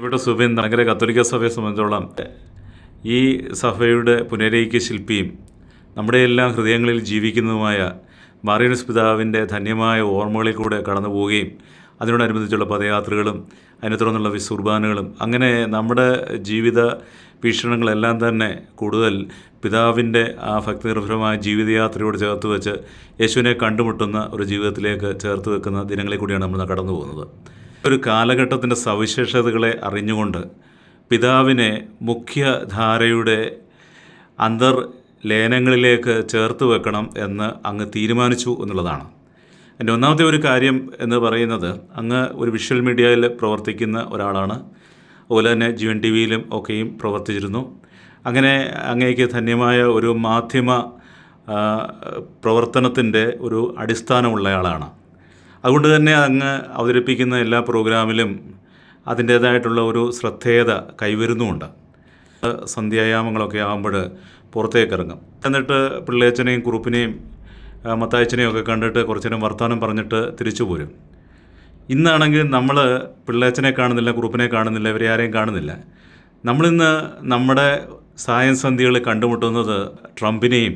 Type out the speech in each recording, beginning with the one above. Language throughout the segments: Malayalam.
ഇവിടെ സുബിൻ നഗര കത്തോലിക്ക സഭയെ സംബന്ധിച്ചോളം ഈ സഭയുടെ പുനരൈക്യ ശില്പിയും നമ്മുടെ എല്ലാം ഹൃദയങ്ങളിൽ ജീവിക്കുന്നതുമായ മാറിയസ് പിതാവിന്റെ ധന്യമായ ഓർമ്മകളിൽ കൂടെ കടന്നു പോവുകയും അതിനോടനുബന്ധിച്ചുള്ള പദയാത്രകളും അതിനെ തുടർന്നുള്ള വിസുർബാനുകളും അങ്ങനെ നമ്മുടെ ജീവിത വീക്ഷണങ്ങളെല്ലാം തന്നെ കൂടുതൽ പിതാവിന്റെ ആ ഭക്തിനിർഭരമായ ജീവിതയാത്രയോട് ചേർത്ത് വെച്ച് യേശുവിനെ കണ്ടുമുട്ടുന്ന ഒരു ജീവിതത്തിലേക്ക് ചേർത്ത് വെക്കുന്ന ദിനങ്ങളിൽ കൂടിയാണ് നമ്മൾ കടന്നു പോകുന്നത്. ഒരു കാലഘട്ടത്തിന്റെ സവിശേഷതകളെ അറിഞ്ഞുകൊണ്ട് പിതാവിനെ മുഖ്യധാരയുടെ അന്തർ ലേനങ്ങളിലേക്ക് ചേർത്ത് വെക്കണം എന്ന് അങ്ങ് തീരുമാനിച്ചു എന്നുള്ളതാണ്. എന്റെ ഒന്നാമത്തെ ഒരു കാര്യം എന്ന് പറയുന്നത് അങ്ങ് ഒരു വിഷ്വൽ മീഡിയയിൽ പ്രവർത്തിക്കുന്ന ഒരാളാണ്. അതുപോലെ തന്നെ ജീവൻ ടി വിയിലും ഒക്കെയും പ്രവർത്തിച്ചിരുന്നു. അങ്ങനെ അങ്ങേക്ക് ധന്യമായ ഒരു മാധ്യമ പ്രവർത്തനത്തിന്റെ ഒരു അടിസ്ഥാനമുള്ളയാളാണ് അതുകൊണ്ട് തന്നെ അങ്ങ് അവതരിപ്പിക്കുന്ന എല്ലാ പ്രോഗ്രാമിലും അതിന്റേതായിട്ടുള്ള ഒരു ശ്രദ്ധേയത കൈവരുന്നുമുണ്ട്. സന്ധ്യായാമങ്ങളൊക്കെ ആകുമ്പോൾ പുറത്തേക്ക് ഇറങ്ങും എന്നിട്ട് പിള്ളേച്ചനെയും കുറുപ്പിനെയും മത്തായച്ചനെയും ഒക്കെ കണ്ടിട്ട് കുറച്ചു നേരം വർത്തമാനം പറഞ്ഞിട്ട് തിരിച്ചു പോരും. ഇന്നാണെങ്കിൽ നമ്മൾ പിള്ളേച്ചനെ കാണുന്നില്ല കുറുപ്പിനെ കാണുന്നില്ല ഇവരെ ആരെയും കാണുന്നില്ല. നമ്മളിന്ന് നമ്മുടെ സായം സന്ധ്യകളിൽ കണ്ടുമുട്ടുന്നത് ട്രംപിനെയും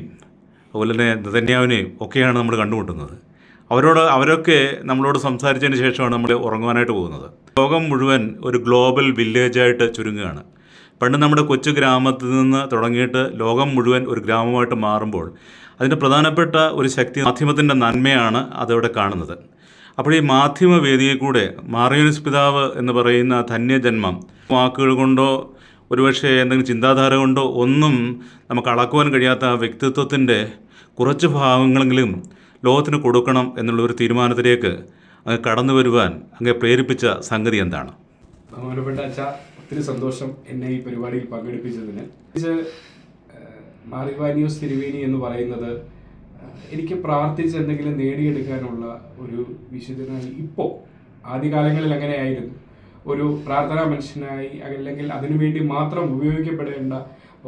അതുപോലെ തന്നെ നെതന്യാവിനെയും ഒക്കെയാണ് നമ്മൾ കണ്ടുമുട്ടുന്നത്. അവരോട് അവരൊക്കെ നമ്മളോട് സംസാരിച്ചതിന് ശേഷമാണ് നമ്മൾ ഉറങ്ങുവാനായിട്ട് പോകുന്നത്. ലോകം മുഴുവൻ ഒരു ഗ്ലോബൽ വില്ലേജായിട്ട് ചുരുങ്ങുകയാണ്. പണ്ട് നമ്മുടെ കൊച്ചു ഗ്രാമത്തിൽ നിന്ന് തുടങ്ങിയിട്ട് ലോകം മുഴുവൻ ഒരു ഗ്രാമമായിട്ട് മാറുമ്പോൾ അതിന്റെ പ്രധാനപ്പെട്ട ഒരു ശക്തി മാധ്യമത്തിന്റെ നന്മയാണ് അതവിടെ കാണുന്നത്. അപ്പോൾ ഈ മാധ്യമ വേദിയിൽ കൂടെ മാറിയോനിസ് പിതാവ് എന്ന് പറയുന്ന ധന്യജന്മം വാക്കുകൾ കൊണ്ടോ ഒരുപക്ഷെ എന്തെങ്കിലും ചിന്താധാര കൊണ്ടോ ഒന്നും നമുക്ക് അളക്കുവാൻ കഴിയാത്ത ആ വ്യക്തിത്വത്തിന്റെ കുറച്ച് ഭാഗങ്ങളെങ്കിലും ലോകത്തിന് കൊടുക്കണം എന്നുള്ള ഒരു തീരുമാനത്തിലേക്ക് അങ്ങ് കടന്നു വരുവാൻ അങ്ങ് പ്രേരിപ്പിച്ച സംഗതി എന്താണ്? ബഹുമാനപ്പെട്ട അച്ഛ ഒത്തിരി സന്തോഷം എന്നെ ഈ പരിപാടിയിൽ പങ്കെടുപ്പിച്ചതിന്. ഇത് മാറിവാനിയോസ് തിരുവേനി എന്ന് പറയുന്നത് എനിക്ക് പ്രാർത്ഥിച്ച് എന്തെങ്കിലും നേടിയെടുക്കാനുള്ള ഒരു വിശുദ്ധനായി ഇപ്പോൾ ആദ്യകാലങ്ങളിൽ അങ്ങനെയായിരുന്നു. ഒരു പ്രാർത്ഥനാ മനുഷ്യനായി അല്ലെങ്കിൽ അതിനുവേണ്ടി മാത്രം ഉപയോഗിക്കപ്പെടേണ്ട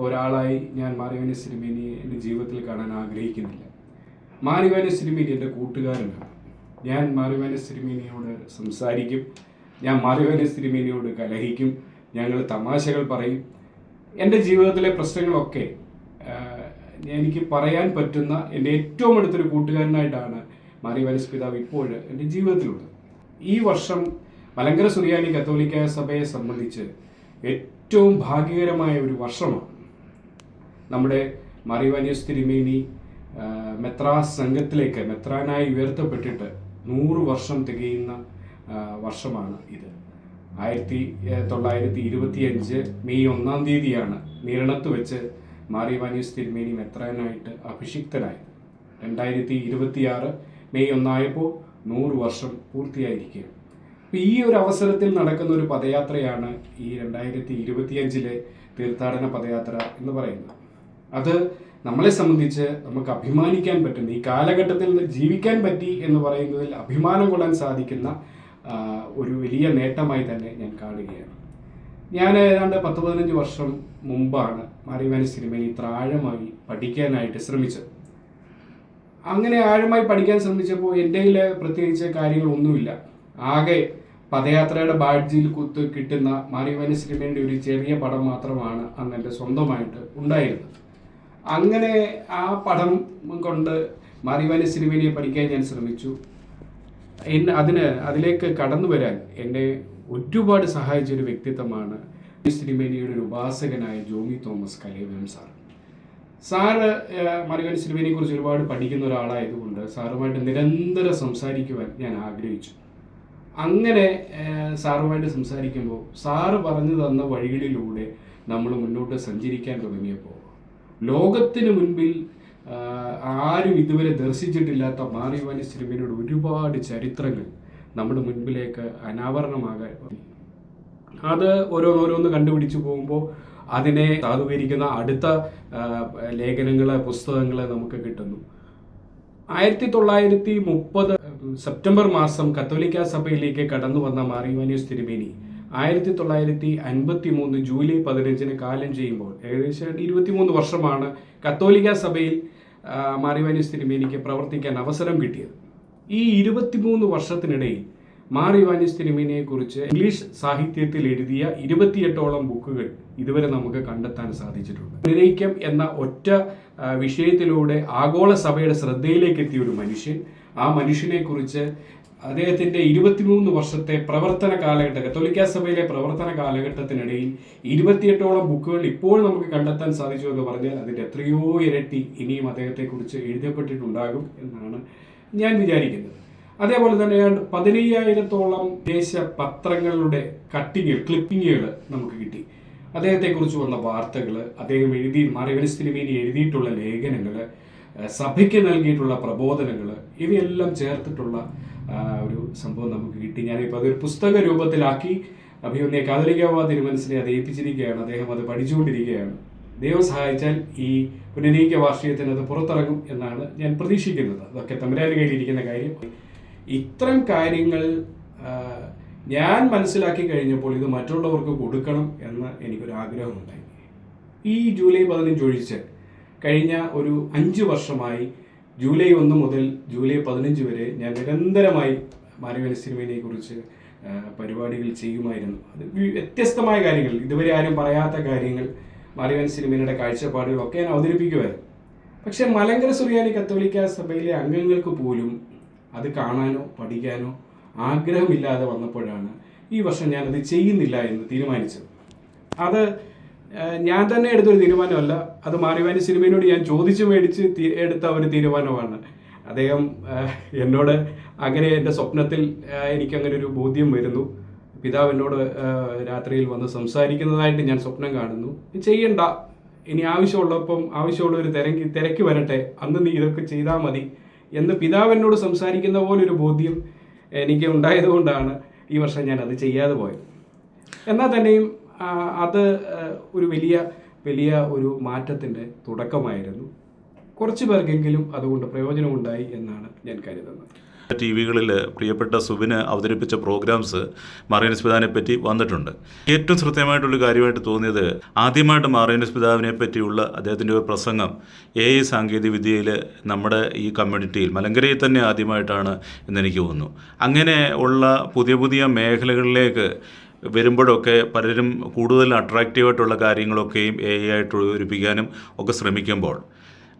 ഒരാളായി ഞാൻ മാറിവാനിയോസ് തിരുവേനിയെ എന്റെ ജീവിതത്തിൽ കാണാൻ ആഗ്രഹിക്കുന്നില്ല. മാറിവാനിയോസ് സിരിമീനി എന്റെ കൂട്ടുകാരനാണ്. ഞാൻ മാറിവാനി സിരിമീനിയോട് സംസാരിക്കും. ഞാൻ മാറിവാനി സിരിമീനിയോട് കലഹിക്കും. ഞങ്ങൾ തമാശകൾ പറയും. എന്റെ ജീവിതത്തിലെ പ്രശ്നങ്ങളൊക്കെ എനിക്ക് പറയാൻ പറ്റുന്ന എന്റെ ഏറ്റവും അടുത്തൊരു കൂട്ടുകാരനായിട്ടാണ് മാറിവാനിസ് പിതാവ് ഇപ്പോൾ എന്റെ ജീവിതത്തിലുള്ളത്. ഈ വർഷം മലങ്കര സുറിയാനി കത്തോലിക്ക സഭയെ സംബന്ധിച്ച് ഏറ്റവും ഭാഗ്യകരമായ ഒരു വർഷമാണ്. നമ്മുടെ മറിവാനിയസ് തിരുമേനി മെത്രാസ് സംഘത്തിലേക്ക് മെത്രാനായി ഉയർത്തപ്പെട്ടിട്ട് നൂറ് വർഷം തികയുന്ന വർഷമാണ് ഇത്. ആയിരത്തി തൊള്ളായിരത്തി ഇരുപത്തി അഞ്ച് മെയ് ഒന്നാം തീയതിയാണ് നിരണത്ത് വെച്ച് മാറിവാനിയസ് തിരുമേനി മെത്രാനായിട്ട് അഭിഷിക്തനായത്. രണ്ടായിരത്തി ഇരുപത്തിയാറ് മെയ് ഒന്നായപ്പോൾ നൂറ് വർഷം പൂർത്തിയായിരിക്കുകയാണ്. അപ്പോൾ ഈ ഒരു അവസരത്തിൽ നടക്കുന്ന ഒരു പദയാത്രയാണ് ഈ രണ്ടായിരത്തി ഇരുപത്തിയഞ്ചിലെ തീർത്ഥാടന പദയാത്ര എന്ന് പറയുന്നത്. അത് നമ്മളെ സംബന്ധിച്ച് നമുക്ക് അഭിമാനിക്കാൻ പറ്റുന്ന ഈ കാലഘട്ടത്തിൽ ജീവിക്കാൻ പറ്റി എന്ന് പറയുന്നതിൽ അഭിമാനം കൊള്ളാൻ സാധിക്കുന്ന ഒരു വലിയ നേട്ടമായി തന്നെ ഞാൻ കാണുകയാണ്. ഞാൻ ഏതാണ്ട് പത്ത് പതിനഞ്ച് വർഷം മുമ്പാണ് മാറിവാനി സിനിമയിൽ ഇത്ര ആഴമായി പഠിക്കാനായിട്ട് ശ്രമിച്ചത്. അങ്ങനെ ആഴമായി പഠിക്കാൻ ശ്രമിച്ചപ്പോൾ എന്റെ കയ്യിൽ പ്രത്യേകിച്ച് കാര്യങ്ങളൊന്നുമില്ല. ആകെ പദയാത്രയുടെ ബാഡ്ജിൽ കുത്ത് കിട്ടുന്ന മാറിവാനി സിനിമയുടെ ഒരു ചെറിയ പടം മാത്രമാണ് അന്ന് എന്റെ സ്വന്തമായിട്ട് ഉണ്ടായിരുന്നത്. അങ്ങനെ ആ പടം കൊണ്ട് മാറിവാനി സിനിമയെ പഠിക്കാൻ ഞാൻ ശ്രമിച്ചു. അതിന് അതിലേക്ക് കടന്നു വരാൻ എന്നെ ഒരുപാട് സഹായിച്ച ഒരു വ്യക്തിത്വമാണ് സിനിമേനിയുടെ ഒരു ഉപാസകനായ ജോമി തോമസ് കലേവം സാർ. സാറ് മറികൻ സിനിമയെ കുറിച്ച് ഒരുപാട് പഠിക്കുന്ന ഒരാളായതുകൊണ്ട് സാറുമായിട്ട് നിരന്തരം സംസാരിക്കുവാൻ ഞാൻ ആഗ്രഹിച്ചു. അങ്ങനെ സാറുമായിട്ട് സംസാരിക്കുമ്പോൾ സാറ് പറഞ്ഞു തന്ന വഴികളിലൂടെ നമ്മൾ മുന്നോട്ട് സഞ്ചരിക്കാൻ തുടങ്ങിയപ്പോൾ ലോകത്തിന് മുൻപിൽ ആരും ഇതുവരെ ദർശിച്ചിട്ടില്ലാത്ത മാറിവാനി സിനിമയുടെ ഒരുപാട് ചരിത്രങ്ങൾ നമ്മുടെ മുൻപിലേക്ക് അനാവരണമാകാൻ. അത് ഓരോന്നോരോന്ന് കണ്ടുപിടിച്ചു പോകുമ്പോൾ അതിനെ സാധൂകരിക്കുന്ന അടുത്ത ലേഖനങ്ങൾ പുസ്തകങ്ങൾ നമുക്ക് കിട്ടുന്നു ആയിരത്തി തൊള്ളായിരത്തി മുപ്പത് സെപ്റ്റംബർ മാസം കത്തോലിക്ക സഭയിലേക്ക് കടന്നു വന്ന മാറിവാനിയസ് തിരുമേനി ആയിരത്തി തൊള്ളായിരത്തി അൻപത്തി മൂന്ന് ജൂലൈ പതിനഞ്ചിന് കാലം ചെയ്യുമ്പോൾ ഏകദേശം ഇരുപത്തിമൂന്ന് വർഷമാണ് കത്തോലിക്ക സഭയിൽ മാറിവാനി മാറിവാനിയസ് തിരുമേനിക്ക് പ്രവർത്തിക്കാൻ അവസരം കിട്ടിയത്. ഈ ഇരുപത്തിമൂന്ന് വർഷത്തിനിടയിൽ തിരുമേനിയെ കുറിച്ച് ഇംഗ്ലീഷ് സാഹിത്യത്തിൽ എഴുതിയ ഇരുപത്തിയെട്ടോളം ബുക്കുകൾ ഇതുവരെ നമുക്ക് കണ്ടെത്താൻ സാധിച്ചിട്ടുണ്ട്. നിരയിക്കം എന്ന ഒറ്റ വിഷയത്തിലൂടെ ആഗോള സഭയുടെ ശ്രദ്ധയിലേക്ക് എത്തിയ ഒരു മനുഷ്യൻ ആ മനുഷ്യനെ അദ്ദേഹത്തിന്റെ ഇരുപത്തിമൂന്ന് വർഷത്തെ പ്രവർത്തന കാലഘട്ടം കത്തോലിക്ക സഭയിലെ പ്രവർത്തന കാലഘട്ടത്തിനിടയിൽ ഇരുപത്തിയെട്ടോളം ബുക്കുകൾ ഇപ്പോൾ നമുക്ക് കണ്ടെത്താൻ സാധിച്ചു എന്ന് പറഞ്ഞാൽ അതിന്റെ എത്രയോ ഇരട്ടി ഇനിയും അദ്ദേഹത്തെക്കുറിച്ച് എഴുതപ്പെട്ടിട്ടുണ്ടാകും എന്നാണ് ഞാൻ വിചാരിക്കുന്നത്. അതേപോലെ തന്നെ പതിനയ്യായിരത്തോളം ദേശ പത്രങ്ങളുടെ കട്ടിങ്ങുകൾ ക്ലിപ്പിങ്ങുകൾ നമുക്ക് കിട്ടി. അദ്ദേഹത്തെക്കുറിച്ച് വന്ന വാർത്തകൾ അദ്ദേഹം എഴുതി മാറിവനസ് തിരുമേനി എഴുതിയിട്ടുള്ള ലേഖനങ്ങൾ സഭയ്ക്ക് നൽകിയിട്ടുള്ള പ്രബോധനങ്ങൾ ഇവയെല്ലാം ചേർത്തിട്ടുള്ള ഒരു സംഭവം നമുക്ക് കിട്ടി. ഞാനിപ്പോൾ അതൊരു പുസ്തക രൂപത്തിലാക്കി അഭിമന്യ കാതലികാവ തിരുമനസിനെ അത് ഏൽപ്പിച്ചിരിക്കുകയാണ് അദ്ദേഹം അത് പഠിച്ചുകൊണ്ടിരിക്കുകയാണ്. ദൈവം സഹായിച്ചാൽ ഈ പുനരീക വാർഷികത്തിന് അത് പുറത്തിറങ്ങും എന്നാണ് ഞാൻ പ്രതീക്ഷിക്കുന്നത്. അതൊക്കെ തമ്പുരാന് കയ്യിലിരിക്കുന്ന കാര്യം. ഇത്തരം കാര്യങ്ങൾ ഞാൻ മനസ്സിലാക്കി കഴിഞ്ഞപ്പോൾ ഇത് മറ്റുള്ളവർക്ക് കൊടുക്കണം എന്ന് എനിക്കൊരു ആഗ്രഹമുണ്ടായി ഈ ജൂലൈ പതിനഞ്ച് ഒഴിച്ച് കഴിഞ്ഞ ഒരു അഞ്ച് വർഷമായി ജൂലൈ ഒന്ന് മുതൽ ജൂലൈ പതിനഞ്ച് വരെ ഞാൻ നിരന്തരമായി മാനവേല സിനിമയെ കുറിച്ച് പരിപാടികൾ ചെയ്യുമായിരുന്നു. അത് വ്യത്യസ്തമായ കാര്യങ്ങൾ. ഇതുവരെ ആരും പറയാത്ത കാര്യങ്ങൾ മാലിവൻ സിനിമയുടെ കാഴ്ചപ്പാടുകളൊക്കെ ഞാൻ അവതരിപ്പിക്കുമായിരുന്നു. പക്ഷേ മലങ്കര സുറിയാനി കത്തോലിക്ക സഭയിലെ അംഗങ്ങൾക്ക് പോലും അത് കാണാനോ പഠിക്കാനോ ആഗ്രഹമില്ലാതെ വന്നപ്പോഴാണ് ഈ വർഷം ഞാനത് ചെയ്യുന്നില്ല എന്ന് തീരുമാനിച്ചത്. അത് ഞാൻ തന്നെ എടുത്തൊരു തീരുമാനമല്ല. അത് മാറിവാനി സിനിമയോട് ഞാൻ ചോദിച്ചു മേടിച്ച് എടുത്ത ഒരു തീരുമാനമാണ്. അദ്ദേഹം എന്നോട് അങ്ങനെ എന്റെ സ്വപ്നത്തിൽ എനിക്കങ്ങനെ ഒരു ബോധ്യം വരുന്നു. പിതാവ് എന്നോട് രാത്രിയിൽ വന്ന് സംസാരിക്കുന്നതായിട്ട് ഞാൻ സ്വപ്നം കാണുന്നു. ചെയ്യണ്ട. ഇനി ആവശ്യമുള്ളപ്പം ആവശ്യമുള്ള ഒരു തിരക്ക് തിരക്കി വരട്ടെ. അന്ന് നീ ഇതൊക്കെ ചെയ്താൽ മതി. എന്ന് പിതാവ് എന്നോട് സംസാരിക്കുന്ന പോലെ ഒരു ബോധ്യം എനിക്ക് ഉണ്ടായതുകൊണ്ടാണ് ഈ വർഷം ഞാൻ അത് ചെയ്യാതെ പോയത്. എന്നാൽ തന്നെയും അത് ഒരു വലിയ വലിയ ഒരു മാറ്റത്തിന്റെ തുടക്കമായിരുന്നു. കുറച്ച് പേർക്കെങ്കിലും അതുകൊണ്ട് പ്രയോജനമുണ്ടായി എന്നാണ് ഞാൻ കരുതുന്നത്. ടി വികളിൽ പ്രിയപ്പെട്ട സുബിന് അവതരിപ്പിച്ച പ്രോഗ്രാംസ് മാറിയനസ് പിതാവിനെ പറ്റി വന്നിട്ടുണ്ട്. ഏറ്റവും ശ്രദ്ധേയമായിട്ടുള്ള കാര്യമായിട്ട് തോന്നിയത് ആദ്യമായിട്ട് മാറിയനസ് പിതാവിനെ പറ്റിയുള്ള അദ്ദേഹത്തിന്റെ ഒരു പ്രസംഗം എ ഐ സാങ്കേതിക വിദ്യയിൽ നമ്മുടെ ഈ കമ്മ്യൂണിറ്റിയിൽ മലങ്കരയിൽ തന്നെ ആദ്യമായിട്ടാണ് എന്നെനിക്ക് തോന്നുന്നു. അങ്ങനെ ഉള്ള പുതിയ പുതിയ മേഖലകളിലേക്ക് വരുമ്പോഴൊക്കെ പലരും കൂടുതൽ അട്രാക്റ്റീവായിട്ടുള്ള കാര്യങ്ങളൊക്കെയും എ ഐ ആയിട്ട് ഒരുപ്പിക്കാനും ഒക്കെ ശ്രമിക്കുമ്പോൾ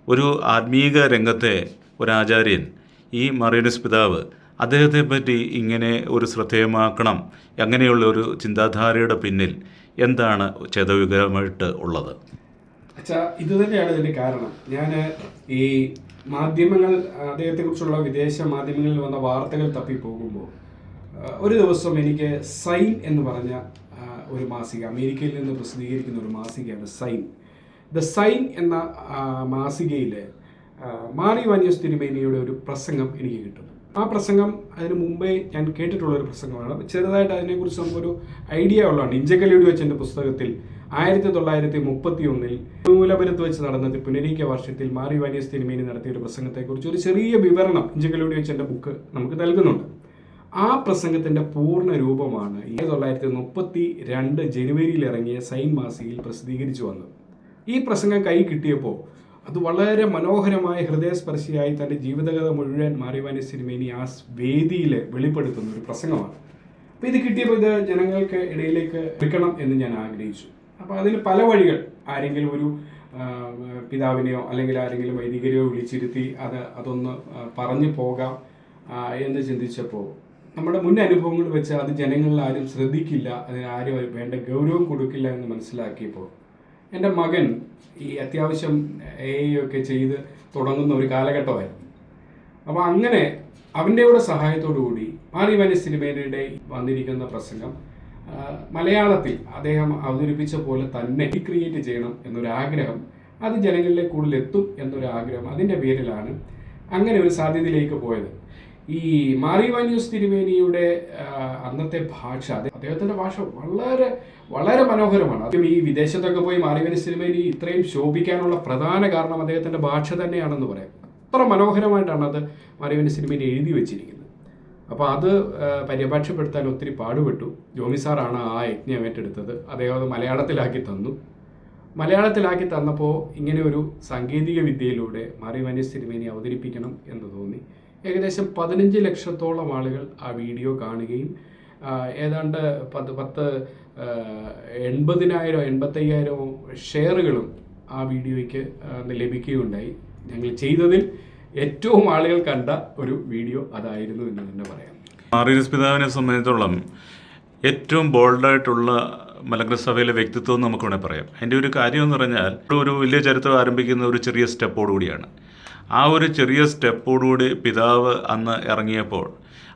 ഒരു ആത്മീക രംഗത്തെ ഒരാചാര്യൻ ഈ മറിയനസ് പിതാവ് അദ്ദേഹത്തെ പറ്റി ഇങ്ങനെ ഒരു ശ്രദ്ധേയമാക്കണം അങ്ങനെയുള്ള ഒരു ചിന്താധാരയുടെ പിന്നിൽ എന്താണ് ചേതവികരമായിട്ട് ഉള്ളത്? അച്ഛാ ഇത് തന്നെയാണ് ഇതിന്റെ കാരണം. ഞാൻ ഈ മാധ്യമങ്ങൾ അദ്ദേഹത്തെക്കുറിച്ചുള്ള വിദേശ മാധ്യമങ്ങളിൽ വന്ന വാർത്തകൾ തപ്പിപ്പോകുമ്പോൾ ആ, ഒരു ദിവസം എനിക്ക് സൈൻ എന്ന് പറഞ്ഞ ഒരു മാസിക അമേരിക്കയിൽ നിന്ന് പ്രസിദ്ധീകരിക്കുന്ന ഒരു മാസികയാണ് സൈൻ. ദ സൈൻ എന്ന മാസികയിലെ മാറി വാനിയസ് തിരുമേനിയുടെ ഒരു പ്രസംഗം എനിക്ക് കിട്ടും ആ പ്രസംഗം അതിന് മുമ്പേ ഞാൻ കേട്ടിട്ടുള്ള ഒരു പ്രസംഗമാണ്. ചെറുതായിട്ട് അതിനെക്കുറിച്ച് നമുക്കൊരു ഐഡിയ ഉള്ളതാണ്. ഇഞ്ചക്കലിയുടെ വെച്ച് എന്റെ പുസ്തകത്തിൽ ആയിരത്തി തൊള്ളായിരത്തി മുപ്പത്തി ഒന്നിൽ മൂലപുരത്ത് വെച്ച് നടന്ന പുനരീക്ക വർഷത്തിൽ മാറി വാനിയസ് തിരുമേനി നടത്തിയ ഒരു പ്രസംഗത്തെക്കുറിച്ച് ഒരു ചെറിയ വിവരണം ഇഞ്ചക്കലിയുടെ വെച്ച് എന്റെ ബുക്ക് നമുക്ക് നൽകുന്നുണ്ട്. ആ പ്രസംഗത്തിന്റെ പൂർണ രൂപമാണ് ആയിരത്തി തൊള്ളായിരത്തി മുപ്പത്തി രണ്ട് ജനുവരിയിൽ ഇറങ്ങിയ സൈൻ മാസികയിൽ പ്രസിദ്ധീകരിച്ചു വന്നത്. ഈ പ്രസംഗം കൈ കിട്ടിയപ്പോൾ അത് വളരെ മനോഹരമായ ഹൃദയസ്പർശിയായി തന്റെ ജീവിതകഥ മുഴുവൻ മാറിവാനി സിനിമേനി ആ വേദിയിൽ വെളിപ്പെടുത്തുന്ന ഒരു പ്രസംഗമാണ്. അപ്പോൾ ഇത് കിട്ടിയപ്പോൾ ഇത് ജനങ്ങൾക്ക് ഇടയിലേക്ക് എടുക്കണം എന്ന് ഞാൻ ആഗ്രഹിച്ചു. അപ്പോൾ അതിന് പല വഴികൾ. ആരെങ്കിലും ഒരു പിതാവിനെയോ അല്ലെങ്കിൽ ആരെങ്കിലും വൈദികരെയോ വിളിച്ചിരുത്തി അത് അതൊന്ന് പറഞ്ഞു പോകാം എന്ന് ചിന്തിച്ചപ്പോൾ നമ്മുടെ മുൻ അനുഭവങ്ങൾ വെച്ച് അത് ജനങ്ങളിൽ ആരും ശ്രദ്ധിക്കില്ല അതിന് ആരും വേണ്ട ഗൗരവം കൊടുക്കില്ല എന്ന് മനസ്സിലാക്കിയപ്പോൾ എന്റെ മകൻ ഈ അത്യാവശ്യം എ ഒക്കെ ചെയ്ത് തുടങ്ങുന്ന ഒരു കാലഘട്ടമായിരുന്നു. അപ്പോൾ അങ്ങനെ അവന്റെ കൂടെ സഹായത്തോടു കൂടി മാറിവാനി സിനിമയുടെ വന്നിരിക്കുന്ന പ്രസംഗം മലയാളത്തിൽ അദ്ദേഹം അവതരിപ്പിച്ച പോലെ തന്നെ റീക്രിയേറ്റ് ചെയ്യണം എന്നൊരാഗ്രഹം അത് ജനങ്ങളിലേക്ക് കൂടുതൽ എത്തും എന്നൊരാഗ്രഹം അതിന്റെ പേരിലാണ് അങ്ങനെ ഒരു സാധ്യതയിലേക്ക് പോയത്. ഈ മാറിവാന്യൂസ് തിരുമേനിയുടെ അന്നത്തെ ഭാഷ അദ്ദേ- അദ്ദേഹത്തിന്റെ ഭാഷ വളരെ വളരെ മനോഹരമാണ്. അദ്ദേഹം ഈ വിദേശത്തൊക്കെ പോയി മാറിവാനി തിരുമേനി ഇത്രയും ശോഭിക്കാനുള്ള പ്രധാന കാരണം അദ്ദേഹത്തിന്റെ ഭാഷ തന്നെയാണെന്ന് പറയാം. അത്ര മനോഹരമായിട്ടാണ് അത് മാറിവാനി തിരുമേനി എഴുതി വെച്ചിരിക്കുന്നത്. അപ്പോൾ അത് പര്യപാക്ഷപ്പെടുത്താൻ ഒത്തിരി പാടുപെട്ടു. ജോമി സാറാണ് ആ യജ്ഞം ഏറ്റെടുത്തത്. അദ്ദേഹം അത് മലയാളത്തിലാക്കി തന്നു. മലയാളത്തിലാക്കി തന്നപ്പോൾ ഇങ്ങനെ ഒരു സാങ്കേതിക വിദ്യയിലൂടെ മാറിവാനി തിരുമേനി അവതരിപ്പിക്കണം എന്ന് തോന്നി. ഏകദേശം പതിനഞ്ച് ലക്ഷത്തോളം ആളുകൾ ആ വീഡിയോ കാണുകയും ഏതാണ്ട് പത്ത് പത്ത് എൺപതിനായിരം എൺപത്തയ്യായിരം ഷെയറുകളും ആ വീഡിയോയ്ക്ക് ലഭിക്കുകയുണ്ടായി. ഞങ്ങൾ ചെയ്തതിൽ ഏറ്റവും ആളുകൾ കണ്ട ഒരു വീഡിയോ അതായിരുന്നു എന്ന് തന്നെ പറയാം. ആർ എസ് പിതാവിനെ സംബന്ധിച്ചോളം ഏറ്റവും ബോൾഡായിട്ടുള്ള മലങ്കര സഭയിലെ വ്യക്തിത്വം നമുക്ക് വേണമെങ്കിൽ പറയാം. അതിന്റെ ഒരു കാര്യം എന്ന് പറഞ്ഞാൽ ഒരു വലിയ ചരിത്രം ആരംഭിക്കുന്ന ഒരു ചെറിയ സ്റ്റെപ്പോടുകൂടിയാണ്. ആ ഒരു ചെറിയ സ്റ്റെപ്പോടുകൂടി പിതാവ് അന്ന് ഇറങ്ങിയപ്പോൾ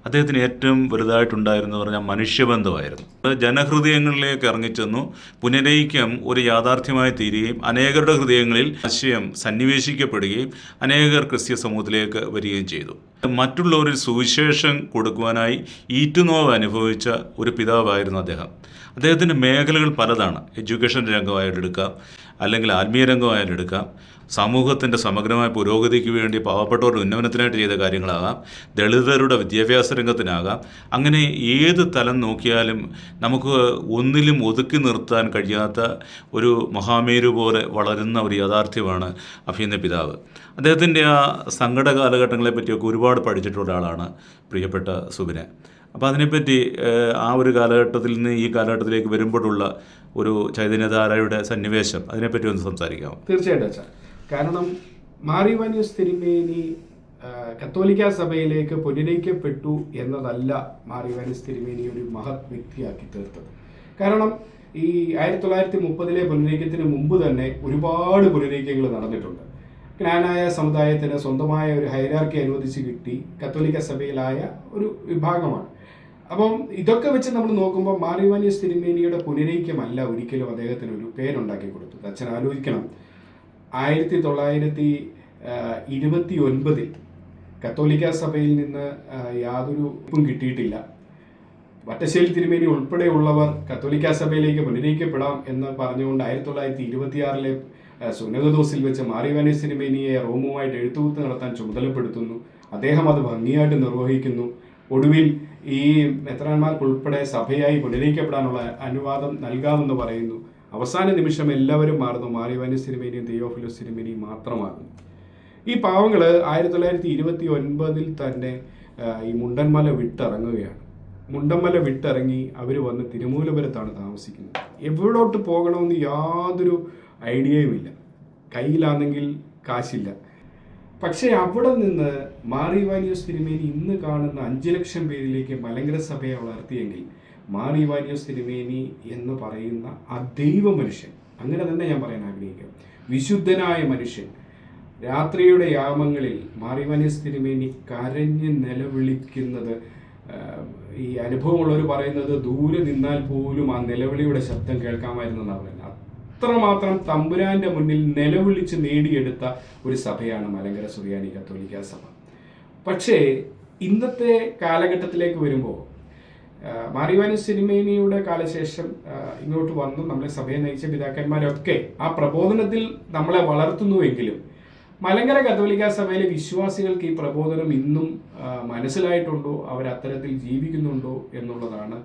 അദ്ദേഹത്തിന് ഏറ്റവും വലുതായിട്ടുണ്ടായിരുന്നു പറഞ്ഞാൽ മനുഷ്യബന്ധമായിരുന്നു. ജനഹൃദയങ്ങളിലേക്ക് ഇറങ്ങിച്ചെന്നു. പുനരൈക്യം ഒരു യാഥാർത്ഥ്യമായി തീരുകയും അനേകരുടെ ഹൃദയങ്ങളിൽ ആശയം സന്നിവേശിക്കപ്പെടുകയും അനേകർ ക്രിസ്ത്യ സമൂഹത്തിലേക്ക് വരികയും ചെയ്തു. മറ്റുള്ളവരിൽ സുവിശേഷം കൊടുക്കുവാനായി ഈറ്റുനോവ് അനുഭവിച്ച ഒരു പിതാവായിരുന്നു അദ്ദേഹം. അദ്ദേഹത്തിന്റെ മേഖലകൾ പലതാണ്. എഡ്യൂക്കേഷൻ രംഗമായിട്ട് എടുക്കാം അല്ലെങ്കിൽ ആത്മീയ രംഗമായാലും എടുക്കാം സമൂഹത്തിന്റെ സമഗ്രമായ പുരോഗതിക്ക് വേണ്ടി പാവപ്പെട്ടവരുടെ ഉന്നമനത്തിനായിട്ട് ചെയ്ത കാര്യങ്ങളാകാം. ദളിതരുടെ വിദ്യാഭ്യാസ രംഗത്തിനാകാം. അങ്ങനെ ഏത് തലം നോക്കിയാലും നമുക്ക് ഒന്നിലും ഒതുക്കി നിർത്താൻ കഴിയാത്ത ഒരു മഹാമേരു പോലെ വളരുന്ന ഒരു യാഥാർത്ഥ്യമാണ് അഭിനന്ദ പിതാവ്. അദ്ദേഹത്തിന്റെ ആ സങ്കട കാലഘട്ടങ്ങളെ പറ്റിയൊക്കെ ഒരുപാട് പഠിച്ചിട്ടുള്ള ഒരാളാണ് പ്രിയപ്പെട്ട സുബിനെ. അപ്പോൾ അതിനെപ്പറ്റി ആ ഒരു കാലഘട്ടത്തിൽ നിന്ന് ഈ കാലഘട്ടത്തിലേക്ക് വരുമ്പോഴുള്ള ഒരു ചൈതന്യധാരയുടെ സന്നിവേശം അതിനെപ്പറ്റി ഒന്ന് സംസാരിക്കാം. തീർച്ചയായിട്ടും കാരണം മാറിവാനിയസ് തിരുമേനി കത്തോലിക്ക സഭയിലേക്ക് പുനരയിക്കപ്പെട്ടു എന്നതല്ല മാറിവാനിയസ് തിരുമേനി ഒരു മഹത് വ്യക്തിയാക്കി തീർത്തത്. കാരണം ഈ ആയിരത്തി തൊള്ളായിരത്തി മുപ്പതിലെ പുനരൈക്യത്തിന് മുമ്പ് തന്നെ ഒരുപാട് പുനരൈക്യങ്ങൾ നടന്നിട്ടുണ്ട്. ജ്ഞാനായ സമുദായത്തിന് സ്വന്തമായ ഒരു ഹൈരാർക്കി അനുവദിച്ച് കിട്ടി കത്തോലിക്ക സഭയിലായ ഒരു വിഭാഗമാണ്. അപ്പം ഇതൊക്കെ വെച്ച് നമ്മൾ നോക്കുമ്പോൾ മാറിവാനിയസ് തിരുമേനിയുടെ പുനരൈക്യമല്ല ഒരിക്കലും അദ്ദേഹത്തിന് ഒരു പേരുണ്ടാക്കി കൊടുത്തത്. അച്ഛൻ ആലോചിക്കണം. ആയിരത്തി തൊള്ളായിരത്തി ഇരുപത്തി ഒൻപതിൽ കത്തോലിക്ക സഭയിൽ നിന്ന് യാതൊരു ഇപ്പം കിട്ടിയിട്ടില്ല. വട്ടശ്ശേരി തിരുമേനി ഉൾപ്പെടെയുള്ളവർ കത്തോലിക്ക സഭയിലേക്ക് പുനരീക്കപ്പെടാം എന്ന് പറഞ്ഞുകൊണ്ട് ആയിരത്തി തൊള്ളായിരത്തി ഇരുപത്തിയാറിലെ സുനകദോസിൽ വെച്ച് മാറിവാനീസ് തിരുമേനിയെ റോമുമായിട്ട് എഴുത്തുകുത്ത് നടത്താൻ ചുമതലപ്പെടുത്തുന്നു. അദ്ദേഹം അത് ഭംഗിയായിട്ട് നിർവഹിക്കുന്നു. ഒടുവിൽ ഈ മെത്രാന്മാർക്കുൾപ്പെടെ സഭയായി പുനരീക്കപ്പെടാനുള്ള അനുവാദം നൽകാമെന്ന് പറയുന്നു. അവസാന നിമിഷം എല്ലാവരും മാറുന്നു. മാറിവാനി തിരുമേനിയും ദിയോഫിലോ തിരുമേനിയും മാത്രമാകുന്നു. ഈ പാവങ്ങൾ ആയിരത്തി തൊള്ളായിരത്തി ഇരുപത്തി ഒൻപതിൽ തന്നെ ഈ മുണ്ടന്മല വിട്ടിറങ്ങുകയാണ്. മുണ്ടന്മല വിട്ടിറങ്ങി അവർ വന്ന് തിരുമൂലപുരത്താണ് താമസിക്കുന്നത്. എവിടോട്ട് പോകണമെന്ന് യാതൊരു ഐഡിയയുമില്ല. കയ്യിലാണെങ്കിൽ കാശില്ല. പക്ഷേ അവിടെ നിന്ന് മാറി വാനിയോസ് തിരുമേനി ഇന്ന് കാണുന്ന അഞ്ച് ലക്ഷം പേരിലേക്ക് മലങ്കര സഭയെ വളർത്തിയെങ്കിൽ മാറി വാര്യ സിനിമേനി എന്ന് പറയുന്ന ആ ദൈവ മനുഷ്യൻ. അങ്ങനെ തന്നെ ഞാൻ പറയാൻ ആഗ്രഹിക്കാം വിശുദ്ധനായ മനുഷ്യൻ. രാത്രിയുടെ യാമങ്ങളിൽ മാറിവാനിയസ് തിരുമേനി കരഞ്ഞ് നിലവിളിക്കുന്നത് ഈ അനുഭവമുള്ളവർ പറയുന്നത് ദൂരെ നിന്നാൽ പോലും ആ നിലവിളിയുടെ ശബ്ദം കേൾക്കാമായിരുന്നെന്നാണ് പറയുന്നത്. അത്രമാത്രം തമ്പുരാന്റെ മുന്നിൽ നിലവിളിച്ച് നേടിയെടുത്ത ഒരു സഭയാണ് മലങ്കര സുറിയാനി കത്തോലിക്ക സഭ. പക്ഷേ ഇന്നത്തെ കാലഘട്ടത്തിലേക്ക് വരുമ്പോൾ മാറിവാനി സിനിമേനിയുടെ കാലശേഷം ഇങ്ങോട്ട് വന്നു. നമ്മളെ സഭയെ നയിച്ച പിതാക്കന്മാരൊക്കെ ആ പ്രബോധനത്തിൽ നമ്മളെ വളർത്തുന്നുവെങ്കിലും മലങ്കര കത്തോലിക്ക സഭയിലെ വിശ്വാസികൾക്ക് ഈ പ്രബോധനം ഇന്നും മനസ്സിലായിട്ടുണ്ടോ? അവർ അത്തരത്തിൽ ജീവിക്കുന്നുണ്ടോ എന്നുള്ളതാണ്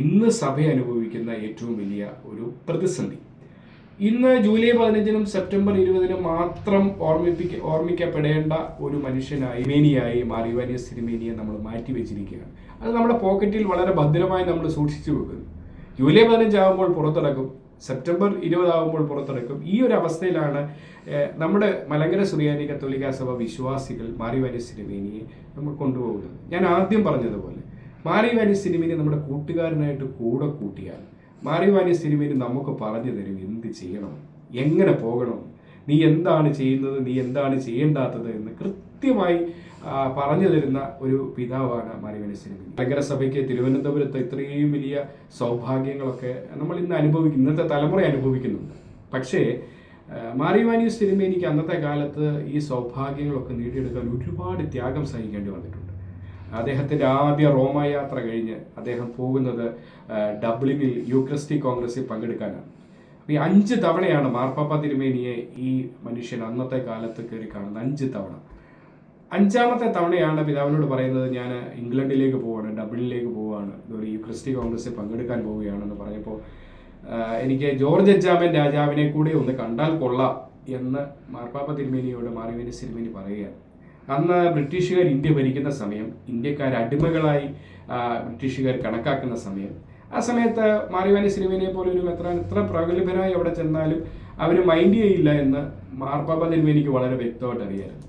ഇന്ന് സഭ അനുഭവിക്കുന്ന ഏറ്റവും വലിയ ഒരു പ്രതിസന്ധി. ഇന്ന് ജൂലൈ പതിനഞ്ചിനും സെപ്റ്റംബർ ഇരുപതിനും മാത്രം ഓർമ്മിപ്പിക്ക ഓർമ്മിക്കപ്പെടേണ്ട ഒരു മനുഷ്യനായി മേനിയായി മാറിവാനിയ സിനിമേനിയെ നമ്മൾ മാറ്റി വെച്ചിരിക്കുകയാണ് അത് നമ്മുടെ പോക്കറ്റിൽ വളരെ ഭദ്രമായി നമ്മൾ സൂക്ഷിച്ചു വെക്കുന്നു. ജൂലൈ പതിനഞ്ചാകുമ്പോൾ പുറത്തിറക്കും. സെപ്റ്റംബർ ഇരുപതാകുമ്പോൾ പുറത്തിറക്കും. ഈ ഒരു അവസ്ഥയിലാണ് നമ്മുടെ മലങ്കര സുറിയാനി കത്തോലിക്ക സഭ വിശ്വാസികൾ മാറിവാനി സിനിമേനിയെ നമ്മൾ കൊണ്ടുപോകുന്നത്. ഞാൻ ആദ്യം പറഞ്ഞതുപോലെ മാറിവാനി സിനിമേനെ നമ്മുടെ കൂട്ടുകാരനായിട്ട് കൂടെ കൂട്ടിയാൽ മാറിവാനി സിനിമയിൽ നമുക്ക് പറഞ്ഞു തരും എന്ത് ചെയ്യണം എങ്ങനെ പോകണം നീ എന്താണ് ചെയ്യുന്നത് നീ എന്താണ് ചെയ്യേണ്ടാത്തത് എന്ന് കൃത്യമായി പറഞ്ഞു തരുന്ന ഒരു പിതാവാണ് മാറിവാനി സിനിമ ഭയങ്കര സഭയ്ക്ക് തിരുവനന്തപുരത്ത് ഇത്രയും വലിയ സൗഭാഗ്യങ്ങളൊക്കെ നമ്മൾ ഇന്ന് അനുഭവിക്കുന്നു ഇന്നത്തെ തലമുറ അനുഭവിക്കുന്നുണ്ട്. പക്ഷേ മാറിവാനിയ മാറിവാനി സിനിമ എനിക്ക് അന്നത്തെ കാലത്ത് ഈ സൗഭാഗ്യങ്ങളൊക്കെ നേടിയെടുക്കാൻ ഒരുപാട് ത്യാഗം സഹിക്കേണ്ടി വന്നിട്ടുണ്ട്. അദ്ദേഹത്തിന്റെ ആദ്യ റോമ യാത്ര കഴിഞ്ഞ് അദ്ദേഹം പോകുന്നത് ഡബ്ലിനിൽ യൂക്രിസ്റ്റി കോൺഗ്രസിൽ പങ്കെടുക്കാനാണ്. ഈ അഞ്ച് തവണയാണ് മാർപ്പാപ്പ തിരുമേനിയെ ഈ മനുഷ്യൻ അന്നത്തെ കാലത്ത് കയറി കാണുന്നത്. അഞ്ച് തവണ. അഞ്ചാമത്തെ തവണയാണ് പിതാവിനോട് പറയുന്നത് ഞാൻ ഇംഗ്ലണ്ടിലേക്ക് പോവാണ് ഡബ്ലിനിലേക്ക് പോവുകയാണ് ഈ യൂക്രിസ്റ്റി കോൺഗ്രസിൽ പങ്കെടുക്കാൻ പോവുകയാണെന്ന് പറഞ്ഞപ്പോൾ എനിക്ക് ജോർജ് അഞ്ചാമൻ രാജാവിനെ കൂടി ഒന്ന് കണ്ടാൽ കൊള്ളാം എന്ന് മാർപ്പാപ്പ തിരുമേനിയോട് മാറിവേനി സിനിമേനി പറയുകയാണ്. അന്ന് ബ്രിട്ടീഷുകാർ ഇന്ത്യ ഭരിക്കുന്ന സമയം ഇന്ത്യക്കാർ അടിമകളായി ബ്രിട്ടീഷുകാർ കണക്കാക്കുന്ന സമയം. ആ സമയത്ത് മാറിവാനി സിനിമയെ പോലൊരു എത്ര എത്ര പ്രഗത്ഭരായി അവിടെ ചെന്നാലും അവർ മൈൻഡ് ചെയ്യില്ല എന്ന് മാർപ്പാപ്പ തിരുമേനിക്ക് വളരെ വ്യക്തമായിട്ട് അറിയായിരുന്നു.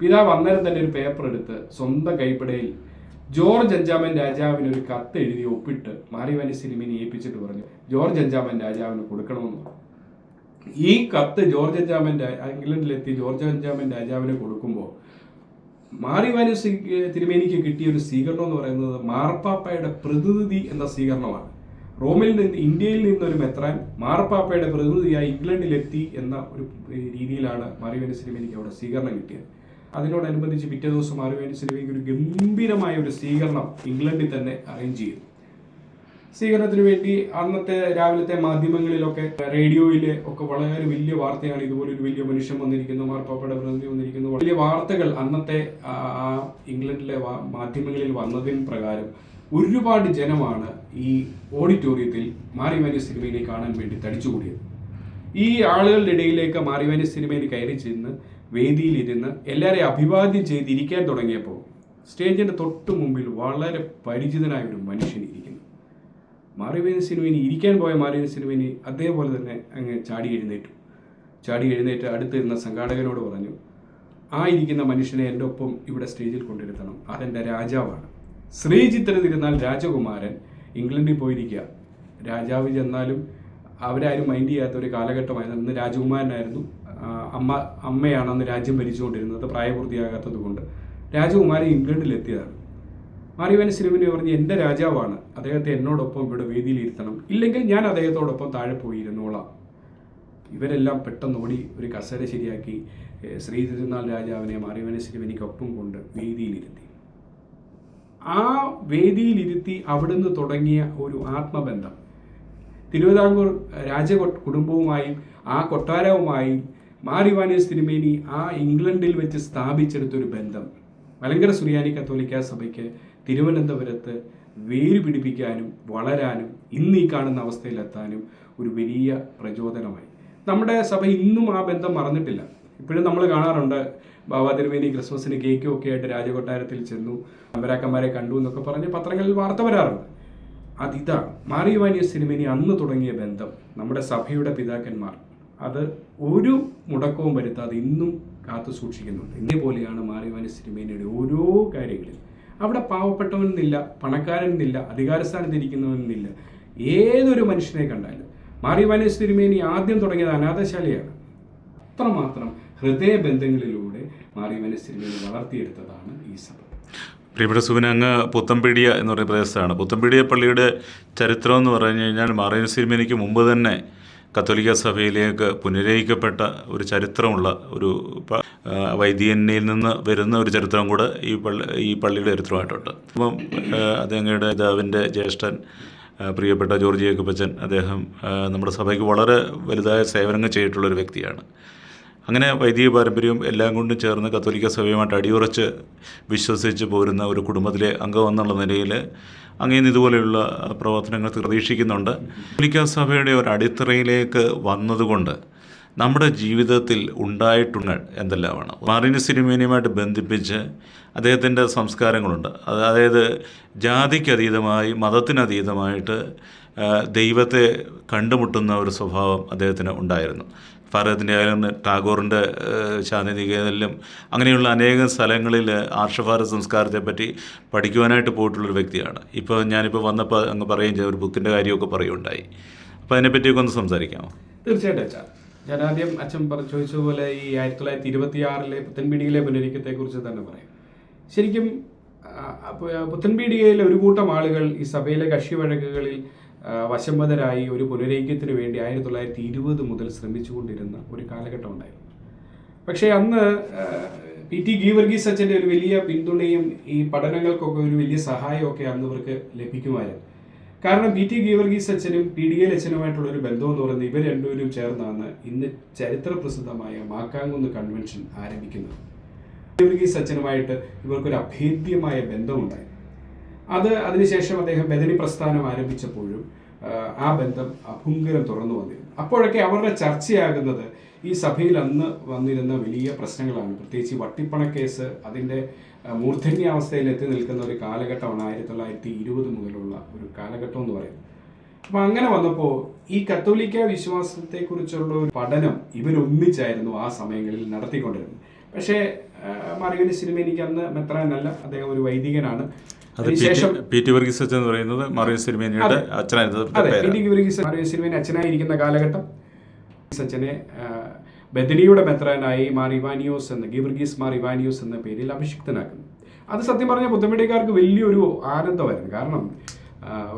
പിതാവ് അന്നേരം തന്നെ ഒരു പേപ്പർ എടുത്ത് സ്വന്തം കൈപ്പടയിൽ ജോർജ് അഞ്ചാമൻ രാജാവിന് ഒരു കത്ത് എഴുതി ഒപ്പിട്ട് മാറിവാനി സിനിമയെ ഏൽപ്പിച്ചിട്ട് പറഞ്ഞു. ജോർജ് അഞ്ചാമൻ രാജാവിന് കൊടുക്കണമെന്ന് ഈ കത്ത് ജോർജ് അഞ്ചാമൻ ഇംഗ്ലണ്ടിലെത്തി ജോർജ് അഞ്ചാമൻ രാജാവിന് കൊടുക്കുമ്പോൾ മാറിവാനി തിരുമേനിക്ക് കിട്ടിയ ഒരു സ്വീകരണം എന്ന് പറയുന്നത് മാർപ്പാപ്പയുടെ പ്രതിനിധി എന്ന സ്വീകരണമാണ്. റോമിൽ നിന്ന് ഇന്ത്യയിൽ നിന്നൊരു മെത്രാൻ മാർപ്പാപ്പയുടെ പ്രതിനിധിയായി ഇംഗ്ലണ്ടിലെത്തി എന്ന ഒരു രീതിയിലാണ് മാറിവാനി സിനിമേനിക്ക് അവിടെ സ്വീകരണം കിട്ടിയത്. അതിനോടനുബന്ധിച്ച് പിറ്റേ ദിവസം മാറിവാനി സിനിമയ്ക്ക് ഒരു ഗംഭീരമായ ഒരു സ്വീകരണം ഇംഗ്ലണ്ടിൽ തന്നെ അറേഞ്ച് ചെയ്തു. സ്വീകരണത്തിന് വേണ്ടി അന്നത്തെ രാവിലത്തെ മാധ്യമങ്ങളിലൊക്കെ റേഡിയോയിൽ ഒക്കെ വളരെ വലിയ വാർത്തയാണ് ഇതുപോലെ ഒരു വലിയ മനുഷ്യൻ വന്നിരിക്കുന്നു മാർപ്പാപ്പയുടെ പ്രതിനിധി വന്നിരിക്കുന്നു. വലിയ വാർത്തകൾ അന്നത്തെ ഇംഗ്ലണ്ടിലെ മാധ്യമങ്ങളിൽ വന്നതിന് പ്രകാരം ഒരുപാട് ജനമാണ് ഈ ഓഡിറ്റോറിയത്തിൽ മാറിവാനി സിനിമയെ കാണാൻ വേണ്ടി തടിച്ചുകൂടിയത്. ഈ ആളുകളുടെ ഇടയിലേക്ക് മാറിവാനി സിനിമയിൽ കയറി ചെന്ന് വേദിയിലിരുന്ന് എല്ലാവരെയും അഭിവാദ്യം ചെയ്തിരിക്കാൻ തുടങ്ങിയപ്പോൾ സ്റ്റേജിന്റെ തൊട്ട് മുമ്പിൽ വളരെ പരിചിതനായ ഒരു മനുഷ്യൻ ഇരിക്കുന്നു. മാറിവേന സിനിമയിൽ ഇരിക്കാൻ പോയ മാറിവേന സിനിമയിൽ അതേപോലെ തന്നെ അങ്ങ് ചാടി എഴുന്നേറ്റു. ചാടി എഴുന്നേറ്റ് അടുത്തിരുന്ന സംഘാടകനോട് പറഞ്ഞു ആ ഇരിക്കുന്ന മനുഷ്യനെ എന്റെ ഒപ്പം ഇവിടെ സ്റ്റേജിൽ കൊണ്ടിരുത്തണം അതെന്റെ രാജാവാണ്. ശ്രീചിത്ര തിരുനാൾ രാജകുമാരൻ ഇംഗ്ലണ്ടിൽ പോയിരിക്കുക. രാജാവ് ചെന്നാലും അവരാരും മൈൻഡ് ചെയ്യാത്ത ഒരു കാലഘട്ടമായിരുന്നു. അന്ന് രാജകുമാരനായിരുന്നു. അമ്മ അമ്മയാണ് അന്ന് രാജ്യം ഭരിച്ചുകൊണ്ടിരുന്നത് പ്രായപൂർത്തിയാകാത്തത് കൊണ്ട് രാജകുമാരൻ ഇംഗ്ലണ്ടിലെത്തിയതാണ്. മാറിവാനി സിനിമനെ പറഞ്ഞ് എന്റെ രാജാവാണ്. അദ്ദേഹത്തെ എന്നോടൊപ്പം ഇവിടെ വേദിയിൽ ഇരുത്തണം ഇല്ലെങ്കിൽ ഞാൻ അദ്ദേഹത്തോടൊപ്പം താഴെ പോയി ഇരുന്നോളാം ഇവരെല്ലാം പെട്ടെന്ന് ഓടി ഒരു കസേര ശരിയാക്കി. ശ്രീ തിരുനാൾ രാജാവിനെ മാറിവാനി സിനിമനിക്കൊപ്പം കൊണ്ട് വേദിയിലിരുത്തി. ആ വേദിയിലിരുത്തി അവിടുന്ന് തുടങ്ങിയ ഒരു ആത്മബന്ധം. തിരുവിതാംകൂർ രാജ കുടുംബവുമായും ആ കൊട്ടാരവുമായും മാറിവാനിയസ് തിരുമേനി ആ ഇംഗ്ലണ്ടിൽ വെച്ച് സ്ഥാപിച്ചെടുത്തൊരു ബന്ധം. മലങ്കര സുറിയാനി കത്തോലിക്ക സഭയ്ക്ക് തിരുവനന്തപുരത്ത് വേര് പിടിപ്പിക്കാനും വളരാനും ഇന്ന് ഈ കാണുന്ന അവസ്ഥയിലെത്താനും ഒരു വലിയ പ്രചോദനമായി. നമ്മുടെ സഭ ഇന്നും ആ ബന്ധം മറന്നിട്ടില്ല. ഇപ്പോഴും നമ്മൾ കാണാറുണ്ട് ബാബാ തിരുമേനി ക്രിസ്മസിന് കേക്കും ഒക്കെ ആയിട്ട് രാജകൊട്ടാരത്തിൽ ചെന്നു അമ്പരാക്കന്മാരെ കണ്ടു എന്നൊക്കെ പറഞ്ഞ് പത്രങ്ങളിൽ വാർത്ത വരാറുണ്ട്. അതിതാണ് മാറിയവാനിയ സിനിമയിൽ അന്ന് തുടങ്ങിയ ബന്ധം നമ്മുടെ സഭയുടെ പിതാക്കന്മാർ. അത് ഒരു മുടക്കവും വരുത്താതെ ഇന്നും കാത്തു സൂക്ഷിക്കുന്നുണ്ട്. ഇതേപോലെയാണ് മാറിയുവാനിയ സിനിമേനയുടെ ഓരോ കാര്യങ്ങളിൽ. അവിടെ പാവപ്പെട്ടവനെന്നില്ല പണക്കാരനെന്നില്ല അധികാരസ്ഥാനത്തിരിക്കുന്നവനെന്നില്ല. ഏതൊരു മനുഷ്യനെ കണ്ടാലും മാറിയുവാനിയ സിനിമേനി ആദ്യം തുടങ്ങിയത് അനാഥശാലയാണ്. അത്രമാത്രം ഹൃദയബന്ധങ്ങളിലൂടെ മാറിയുവാനിയ സിനിമേനി വളർത്തിയെടുത്തതാണ് ഈ സഭ. പ്രിയപ്പെട്ട സുവിന് അങ്ങ് പുത്തമ്പീടിയ എന്ന് പറയുന്ന പ്രദേശത്താണ്. പുത്തമ്പീടിയ പള്ളിയുടെ ചരിത്രം എന്ന് പറഞ്ഞു കഴിഞ്ഞാൽ മാറിയ സിനിമയ്ക്ക് മുമ്പ് തന്നെ കത്തോലിക്ക സഭയിലേക്ക് പുനരയിക്കപ്പെട്ട ഒരു ചരിത്രമുള്ള ഒരു വൈദികനിൽ നിന്ന് വരുന്ന ഒരു ചരിത്രം കൂടെ ഈ പള്ളി ഈ പള്ളിയുടെ ചരിത്രമായിട്ടുണ്ട്. അപ്പം അദ്ദേഹങ്ങളുടെ പിതാവിന്റെ ജ്യേഷ്ഠൻ പ്രിയപ്പെട്ട ജോർജ് ജേക്കബച്ചൻ അദ്ദേഹം നമ്മുടെ സഭയ്ക്ക് വളരെ വലുതായ സേവനങ്ങൾ ചെയ്തിട്ടുള്ള ഒരു വ്യക്തിയാണ്. അങ്ങനെ വൈദിക പാരമ്പര്യവും എല്ലാം കൊണ്ടും ചേർന്ന് കത്തോലിക്ക സഭയുമായിട്ട് അടിയുറച്ച് വിശ്വസിച്ച് പോരുന്ന ഒരു കുടുംബത്തിലെ അംഗം എന്നുള്ള നിലയിൽ അങ്ങനെ ഇതുപോലെയുള്ള പ്രവർത്തനങ്ങൾ പ്രതീക്ഷിക്കുന്നുണ്ട്. കത്തോലിക്ക സഭയുടെ ഒരു അടിത്തറയിലേക്ക് വന്നതുകൊണ്ട് നമ്മുടെ ജീവിതത്തിൽ ഉണ്ടായിട്ടുങ്ങൾ എന്തെല്ലാമാണ്? മാറിന് സിനിമേനിയുമായിട്ട് ബന്ധിപ്പിച്ച് അദ്ദേഹത്തിന്റെ സംസ്കാരങ്ങളുണ്ട്. അത് അതായത് ജാതിക്കതീതമായി മതത്തിനതീതമായിട്ട് ദൈവത്തെ കണ്ടുമുട്ടുന്ന ഒരു സ്വഭാവം അദ്ദേഹത്തിന് ഉണ്ടായിരുന്നു. ഭാരതത്തിന്റെ ആയാലും ടാഗോറിന്റെ ശാന്തിനികേതനിലും അങ്ങനെയുള്ള അനേകം സ്ഥലങ്ങളിൽ ആർഷഭാരത സംസ്കാരത്തെപ്പറ്റി പഠിക്കുവാനായിട്ട് പോയിട്ടുള്ളൊരു വ്യക്തിയാണ്. ഇപ്പോൾ ഞാനിപ്പോൾ വന്നപ്പോൾ അങ്ങ് പറയുകയും ചെയ്ത ഒരു ബുക്കിന്റെ കാര്യമൊക്കെ പറയുകയുണ്ടായി. അപ്പോൾ അതിനെപ്പറ്റിയൊക്കെ ഒന്ന് സംസാരിക്കാമോ? തീർച്ചയായിട്ടും അച്ഛാ. ഞാൻ ആദ്യം അച്ഛൻ പറഞ്ഞു ചോദിച്ച പോലെ ഈ ആയിരത്തി തൊള്ളായിരത്തി ഇരുപത്തിയാറിലെ പുത്തൻപീടികയിലെ പുനരീക്കത്തെ കുറിച്ച് തന്നെ പറയാം. ശരിക്കും പുത്തൻപീടികയിലെ ഒരു കൂട്ടം ആളുകൾ ഈ സഭയിലെ കക്ഷി വഴക്കുകളിൽ ആ, വശംവദരായി ഒരു പുനരൈക്യത്തിന് വേണ്ടി ആയിരത്തി തൊള്ളായിരത്തി ഇരുപത് മുതൽ ശ്രമിച്ചുകൊണ്ടിരുന്ന ഒരു കാലഘട്ടം ഉണ്ടായിരുന്നു. പക്ഷേ അന്ന് പി ടി ഗീവർഗീസ് അച്ഛന്റെ ഒരു വലിയ പിന്തുണയും ഈ പഠനങ്ങൾക്കൊക്കെ ഒരു വലിയ സഹായമൊക്കെ അന്ന് ഇവർക്ക് ലഭിക്കുമായിരുന്നു. കാരണം പി ടി ഗീവർഗീസ് അച്ഛനും പി ഡി എൽ അച്ഛനുമായിട്ടുള്ള ഒരു ബന്ധം എന്ന് പറയുന്നത് ഇവർ രണ്ടുപേരും ചേർന്നാണ് ഇന്ന് ചരിത്ര പ്രസിദ്ധമായ മാക്കാങ്കുന്ന് കൺവെൻഷൻ ആരംഭിക്കുന്നത്. ഗീവർഗീസ് അച്ഛനുമായിട്ട് ഇവർക്കൊരു അഭേദ്യമായ ബന്ധമുണ്ടായി അത് അതിനുശേഷം അദ്ദേഹം ബദനി പ്രസ്ഥാനം ആരംഭിച്ചപ്പോഴും ആ, ബന്ധം അഭുങ്കരം തുറന്നു വന്നിരുന്നു. അപ്പോഴൊക്കെ അവരുടെ ചർച്ചയാകുന്നത് ഈ സഭയിൽ അന്ന് വന്നിരുന്ന വലിയ പ്രശ്നങ്ങളാണ്. പ്രത്യേകിച്ച് ഈ വട്ടിപ്പണ കേസ് അതിന്റെ മൂർധന്യാവസ്ഥയിൽ എത്തി നിൽക്കുന്ന ഒരു കാലഘട്ടമാണ് ആയിരത്തി തൊള്ളായിരത്തി ഇരുപത് മുതലുള്ള ഒരു കാലഘട്ടം എന്ന് പറയുന്നത്. അപ്പൊ അങ്ങനെ വന്നപ്പോൾ ഈ കത്തോലിക്ക വിശ്വാസത്തെക്കുറിച്ചുള്ള ഒരു പഠനം ഇവരൊന്നിച്ചായിരുന്നു ആ സമയങ്ങളിൽ നടത്തിക്കൊണ്ടിരുന്നത്. പക്ഷേ മറിയന് സിനിമ എനിക്ക് അന്ന് മെത്രാനല്ല അദ്ദേഹം ഒരു വൈദികനാണ്. അതിനുശേഷം പി ടി വർഗീസ് എന്ന് പറയുന്നത് മറിയ സിനിമേനിയുടെ അതെ. അച്ഛനായിരുന്നു. അതെ പി ടി ഗിവർഗീസ് മറിയ സിനിമേന് അച്ഛനായിരിക്കുന്ന കാലഘട്ടം. സച്ചനെ ബദനിയുടെ മെത്രാനായി മാർ ഇവാനിയോസ് എന്ന ഗീവർഗീസ് മാർ ഇവാനിയോസ് എന്ന പേരിൽ അഭിഷിക്തനാക്കുന്നു. അത് സത്യം പറഞ്ഞ പുത്തമ്പടിക്കാർക്ക് വലിയൊരു ആനന്ദമായിരുന്നു. കാരണം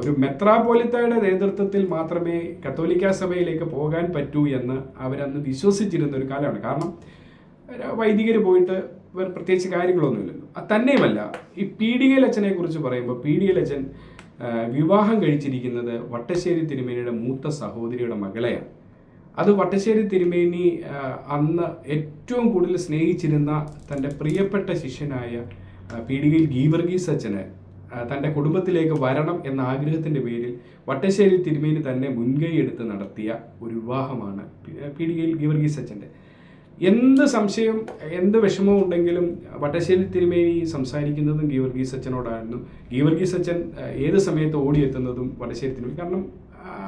ഒരു മെത്രാപോലിത്തയുടെ നേതൃത്വത്തിൽ മാത്രമേ കത്തോലിക്ക സഭയിലേക്ക് പോകാൻ പറ്റൂ എന്ന് അവരന്ന് വിശ്വസിച്ചിരുന്ന ഒരു കാലമാണ്. കാരണം വൈദികർ പോയിട്ട് വേറെ പ്രത്യേകിച്ച് കാര്യങ്ങളൊന്നുമില്ലല്ലോ. അത് തന്നെയുമല്ല ഈ പി ഡി എൽ അച്ഛനെ കുറിച്ച് പറയുമ്പോൾ പി ഡി എൽ അച്ഛൻ വിവാഹം കഴിച്ചിരിക്കുന്നത് വട്ടശ്ശേരി തിരുമേനിയുടെ മൂത്ത സഹോദരിയുടെ മകളെയാണ്. അത് വട്ടശ്ശേരി തിരുമേനി അന്ന് ഏറ്റവും കൂടുതൽ സ്നേഹിച്ചിരുന്ന തന്റെ പ്രിയപ്പെട്ട ശിഷ്യനായ ആ, പി ഡി എൽ ഗീവർഗീസ് അച്ഛന് തന്റെ കുടുംബത്തിലേക്ക് വരണം എന്ന ആഗ്രഹത്തിന്റെ പേരിൽ വട്ടശ്ശേരി തിരുമേനി തന്നെ മുൻകൈ എടുത്ത് നടത്തിയ ഒരു വിവാഹമാണ് P- P D L Geevarghese അച്ഛന്റെ. എന്ത് സംശയം എന്ത് വിഷമവും ഉണ്ടെങ്കിലും വട്ടശ്ശേരി തിരുമേനി സംസാരിക്കുന്നതും ഗീവർഗീസ് അച്ഛനോടായിരുന്നു. ഗീവർഗീസ് അച്ഛൻ ഏത് സമയത്ത് ഓടിയെത്തുന്നതും വട്ടശ്ശേരി തിരുമേനി കാരണം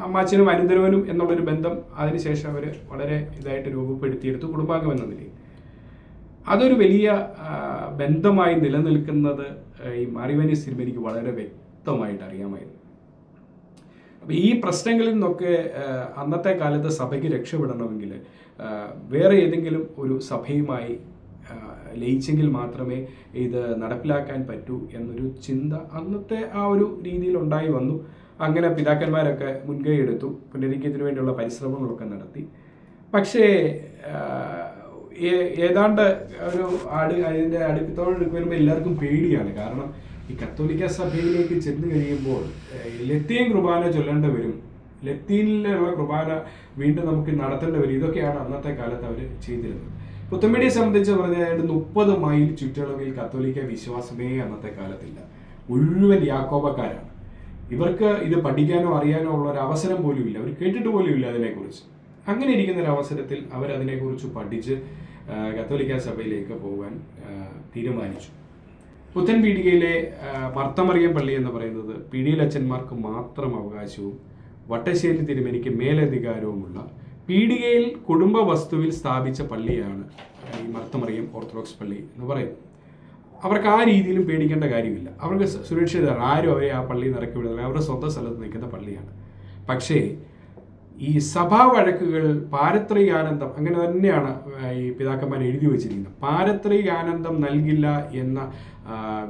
അമ്മാച്ചനും അനന്തരവനും എന്നുള്ളൊരു ബന്ധം അതിനുശേഷം അവർ വളരെ ഇതായിട്ട് രൂപപ്പെടുത്തിയെടുത്തു കുടുംബാംഗം എന്ന നിലയിൽ. അതൊരു വലിയ ബന്ധമായി നിലനിൽക്കുന്നത് ഈ മാറിവനി സിനിമ വളരെ വ്യക്തമായിട്ട് അറിയാമായിരുന്നു. അപ്പോൾ ഈ പ്രശ്നങ്ങളിൽ നിന്നൊക്കെ അന്നത്തെ കാലത്ത് സഭയ്ക്ക് രക്ഷപ്പെടണമെങ്കിൽ വേറെ ഏതെങ്കിലും ഒരു സഭയുമായി ലയിച്ചെങ്കിൽ മാത്രമേ ഇത് നടപ്പിലാക്കാൻ പറ്റൂ എന്നൊരു ചിന്ത അന്നത്തെ ആ ഒരു രീതിയിൽ ഉണ്ടായി വന്നു. അങ്ങനെ പിതാക്കന്മാരൊക്കെ മുൻകൈ എടുത്തു പുനരീക്കത്തിന് വേണ്ടിയുള്ള പരിശ്രമങ്ങളൊക്കെ നടത്തി. പക്ഷേ ഏതാണ്ട് ഒരു ആട് അതിന്റെ അടുത്തോട് വരുമ്പോൾ എല്ലാവർക്കും പേടിയാണ്. കാരണം ഈ കത്തോലിക്ക സഭയിലേക്ക് ചെന്ന് കഴിയുമ്പോൾ ലത്തിയും കുർബാന ചൊല്ലേണ്ടി വരും. ലത്തീനിലുള്ള കുർബാന വീണ്ടും നമുക്ക് നടത്തേണ്ടി വരും. ഇതൊക്കെയാണ് അന്നത്തെ കാലത്ത് അവർ ചെയ്തിരുന്നത്. പുത്തമ്പടിയെ സംബന്ധിച്ച് പറഞ്ഞാൽ മുപ്പത് മൈൽ ചുറ്റളവിൽ കത്തോലിക്ക വിശ്വാസമേ അന്നത്തെ കാലത്തില്ല. മുഴുവൻ യാക്കോബക്കാരാണ്. ഇവർക്ക് ഇത് പഠിക്കാനോ അറിയാനോ ഉള്ള ഒരു അവസരം പോലും ഇല്ല. അവർ കേട്ടിട്ട് പോലും ഇല്ല അതിനെക്കുറിച്ച്. അങ്ങനെ ഇരിക്കുന്ന ഒരു അവസരത്തിൽ അവരതിനെക്കുറിച്ച് പഠിച്ച് ആ, കത്തോലിക്ക സഭയിലേക്ക് പോകാൻ തീരുമാനിച്ചു. പുത്തൻ പീടികയിലെ മർത്തമറിയം പള്ളി എന്ന് പറയുന്നത് പീഡിയൽ മാത്രം അവകാശവും വട്ടശ്ശേരി തിരുമേനിക്ക് മേലധികാരവുമുള്ള പീടികയിൽ കുടുംബ വസ്തുവിൽ സ്ഥാപിച്ച പള്ളിയാണ് ഈ മർത്തമറിയം ഓർത്തഡോക്സ് പള്ളി എന്ന് പറയും അവർക്ക് ആ രീതിയിലും പേടിക്കേണ്ട കാര്യമില്ല. അവർക്ക് സുരക്ഷിതരാണ്. ആരും അവരെ ആ പള്ളിയിൽ നിന്ന് ഇറക്കി വിടുന്നില്ല. അവരുടെ സ്വന്തം സ്ഥലത്ത് നിൽക്കുന്ന പള്ളിയാണ്. പക്ഷേ ഈ സഭാ വഴക്കുകൾ പാരത്രികാനന്ദം അങ്ങനെ തന്നെയാണ് ഈ പിതാക്കന്മാർ എഴുതി വച്ചിരിക്കുന്നത്. പാരത്രികാനന്ദം നൽകില്ല എന്ന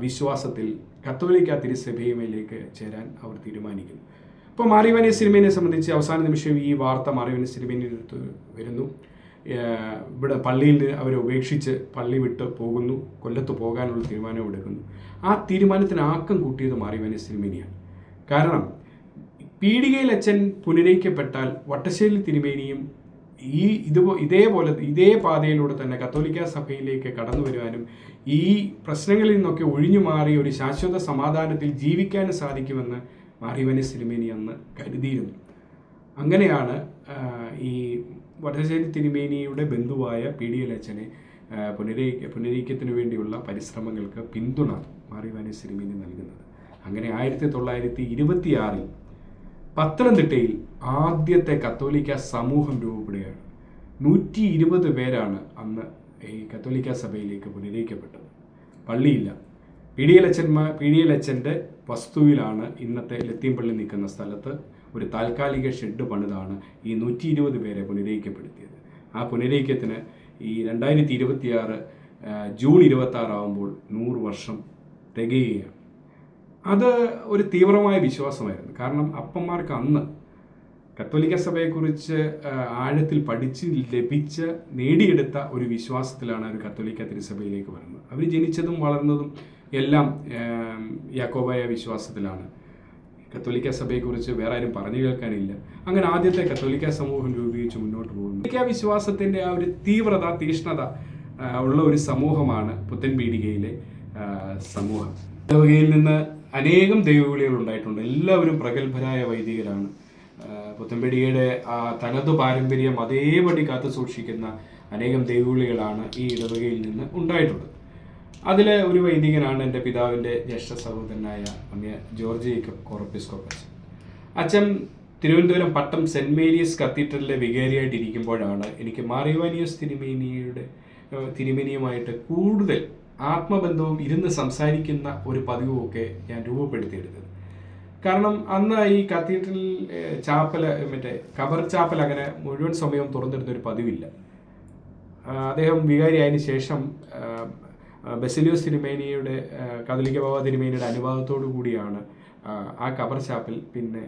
വിശ്വാസത്തിൽ കത്തോലിക്ക തിരുസഭയിലേക്ക് ചേരാൻ അവർ തീരുമാനിക്കുന്നു. ഇപ്പോൾ മാറിവാനി സിനിമയെ സംബന്ധിച്ച് അവസാന നിമിഷം ഈ വാർത്ത മാറിവാനി സിനിമയിൽ വരുന്നു. ഇവിടെ പള്ളിയിൽ അവരെ ഉപേക്ഷിച്ച് പള്ളി വിട്ട് പോകുന്നു. കൊല്ലത്ത് പോകാനുള്ള തീരുമാനം എടുക്കുന്നു. ആ തീരുമാനത്തിന് ആക്കം കൂട്ടിയത് മാറിവാനി സിനിമേനിയാണ്. കാരണം പീഡികയിൽ അച്ഛൻ പുനരയിക്കപ്പെട്ടാൽ വട്ടശ്ശേരി തിരുമേനിയും ഈ ഇതുപോ ഇതേപോലെ ഇതേ പാതയിലൂടെ തന്നെ കത്തോലിക്ക സഭയിലേക്ക് കടന്നു വരുവാനും ഈ പ്രശ്നങ്ങളിൽ നിന്നൊക്കെ ഒഴിഞ്ഞു മാറി ഒരു ശാശ്വത സമാധാനത്തിൽ ജീവിക്കാനും സാധിക്കുമെന്ന് മാറിവനി സിനിമേനി അന്ന് കരുതിയിരുന്നു. അങ്ങനെയാണ് ഈ വടശ്ശേരി തിരുമേനിയുടെ ബന്ധുവായ പി ഡി എൽ അച്ഛനെ പുനരീ പുനരൈക്യ വേണ്ടിയുള്ള പരിശ്രമങ്ങൾക്ക് പിന്തുണ മാറിവാനി സിനിമേനി നൽകുന്നത്. അങ്ങനെ ആയിരത്തി തൊള്ളായിരത്തി ഇരുപത്തിയാറിൽ പത്തനംതിട്ടയിൽ ആദ്യത്തെ കത്തോലിക്ക സമൂഹം രൂപപ്പെടുകയാണ്. നൂറ്റി ഇരുപത് പേരാണ് അന്ന് ഈ കത്തോലിക്ക സഭയിലേക്ക് പുനരീക്കപ്പെട്ടത് പള്ളിയില്ല. പി ഡി എൽ അച്ഛന്മാർ പി ഡി എൽ പിടിയലച്ചന്റെ വസ്തുവിലാണ് ഇന്നത്തെ ലത്തീംപള്ളി നിൽക്കുന്ന സ്ഥലത്ത് ഒരു താൽക്കാലിക ഷെഡ് പണിതാണ് ഈ നൂറ്റി ഇരുപത് പേരെ പുനരയിക്കപ്പെടുത്തിയത് ആ പുനരയിക്കത്തിന് ഈ രണ്ടായിരത്തി ഇരുപത്തിയാറ് ജൂൺ ഇരുപത്തി ആറാകുമ്പോൾ നൂറ് വർഷം തികയുകയാണ്. അത് ഒരു തീവ്രമായ വിശ്വാസമായിരുന്നു. കാരണം അപ്പന്മാർക്ക് അന്ന് കത്തോലിക്ക സഭയെക്കുറിച്ച് ആഴത്തിൽ പഠിച്ച് ലഭിച്ച് നേടിയെടുത്ത ഒരു വിശ്വാസത്തിലാണ് ഒരു കത്തോലിക്ക തിരുസഭയിലേക്ക് വരുന്നത്. അവർ ജനിച്ചതും വളർന്നതും എല്ലാം യാക്കോബായ വിശ്വാസത്തിലാണ്. കത്തോലിക്ക സഭയെക്കുറിച്ച് വേറെ ആരും പറഞ്ഞു കേൾക്കാനില്ല. അങ്ങനെ ആദ്യത്തെ കത്തോലിക്ക സമൂഹം രൂപീകരിച്ച് മുന്നോട്ട് പോകുന്നു. കത്തോലിക്ക വിശ്വാസത്തിന്റെ ആ ഒരു തീവ്രത തീഷ്ണത ഉള്ള ഒരു സമൂഹമാണ് പുത്തൻ പീടികയിലെ സമൂഹം. ഇടവകയിൽ നിന്ന് അനേകം ദൈവവിളികൾ ഉണ്ടായിട്ടുണ്ട്. എല്ലാവരും പ്രഗത്ഭരായ വൈദികരാണ്. ആ, പുത്തമ്പടിയുടെ ആ തനത് പാരമ്പര്യം അതേപടി കാത്തു സൂക്ഷിക്കുന്ന അനേകം ദൈവവിളികളാണ് ഈ ഇടവകയിൽ നിന്ന് ഉണ്ടായിട്ടുള്ളത്. അതിൽ ഒരു വൈദികനാണ് എന്റെ പിതാവിന്റെ ജ്യേഷ്ഠ സഹോദരനായ അമ്മ ജോർജ് ജേക്കബ് കോറപ്പിസ്കോപ്പസ്. അച്ഛൻ തിരുവനന്തപുരം പട്ടം സെന്റ് മേരീസ് കത്തീഡ്രലിലെ വികാരിയായിട്ട് ഇരിക്കുമ്പോഴാണ് എനിക്ക് മാറിവാനിയോസ് തിരുമേനിയുടെ തിരുമേനിയുമായിട്ട് കൂടുതൽ ആത്മബന്ധവും ഇരുന്ന് സംസാരിക്കുന്ന ഒരു പതിവുമൊക്കെ ഞാൻ രൂപപ്പെടുത്തിയെടുത്തത്. കാരണം അന്ന് ഈ കത്തീഡ്രൽ ചാപ്പൽ മറ്റേ കബർ ചാപ്പൽ അങ്ങനെ മുഴുവൻ സമയവും തുറന്നിരുന്ന ഒരു പതിവില്ല അദ്ദേഹം വികാരിയായതിനു ശേഷം ബെസിലിയോസ് തിരുമേനിയുടെ ആ, കാതോലിക്ക ബാബ തിരുമേനിയുടെ അനുവാദത്തോടു കൂടിയാണ് ആ, കബർ ചാപ്പിൽ പിന്നെ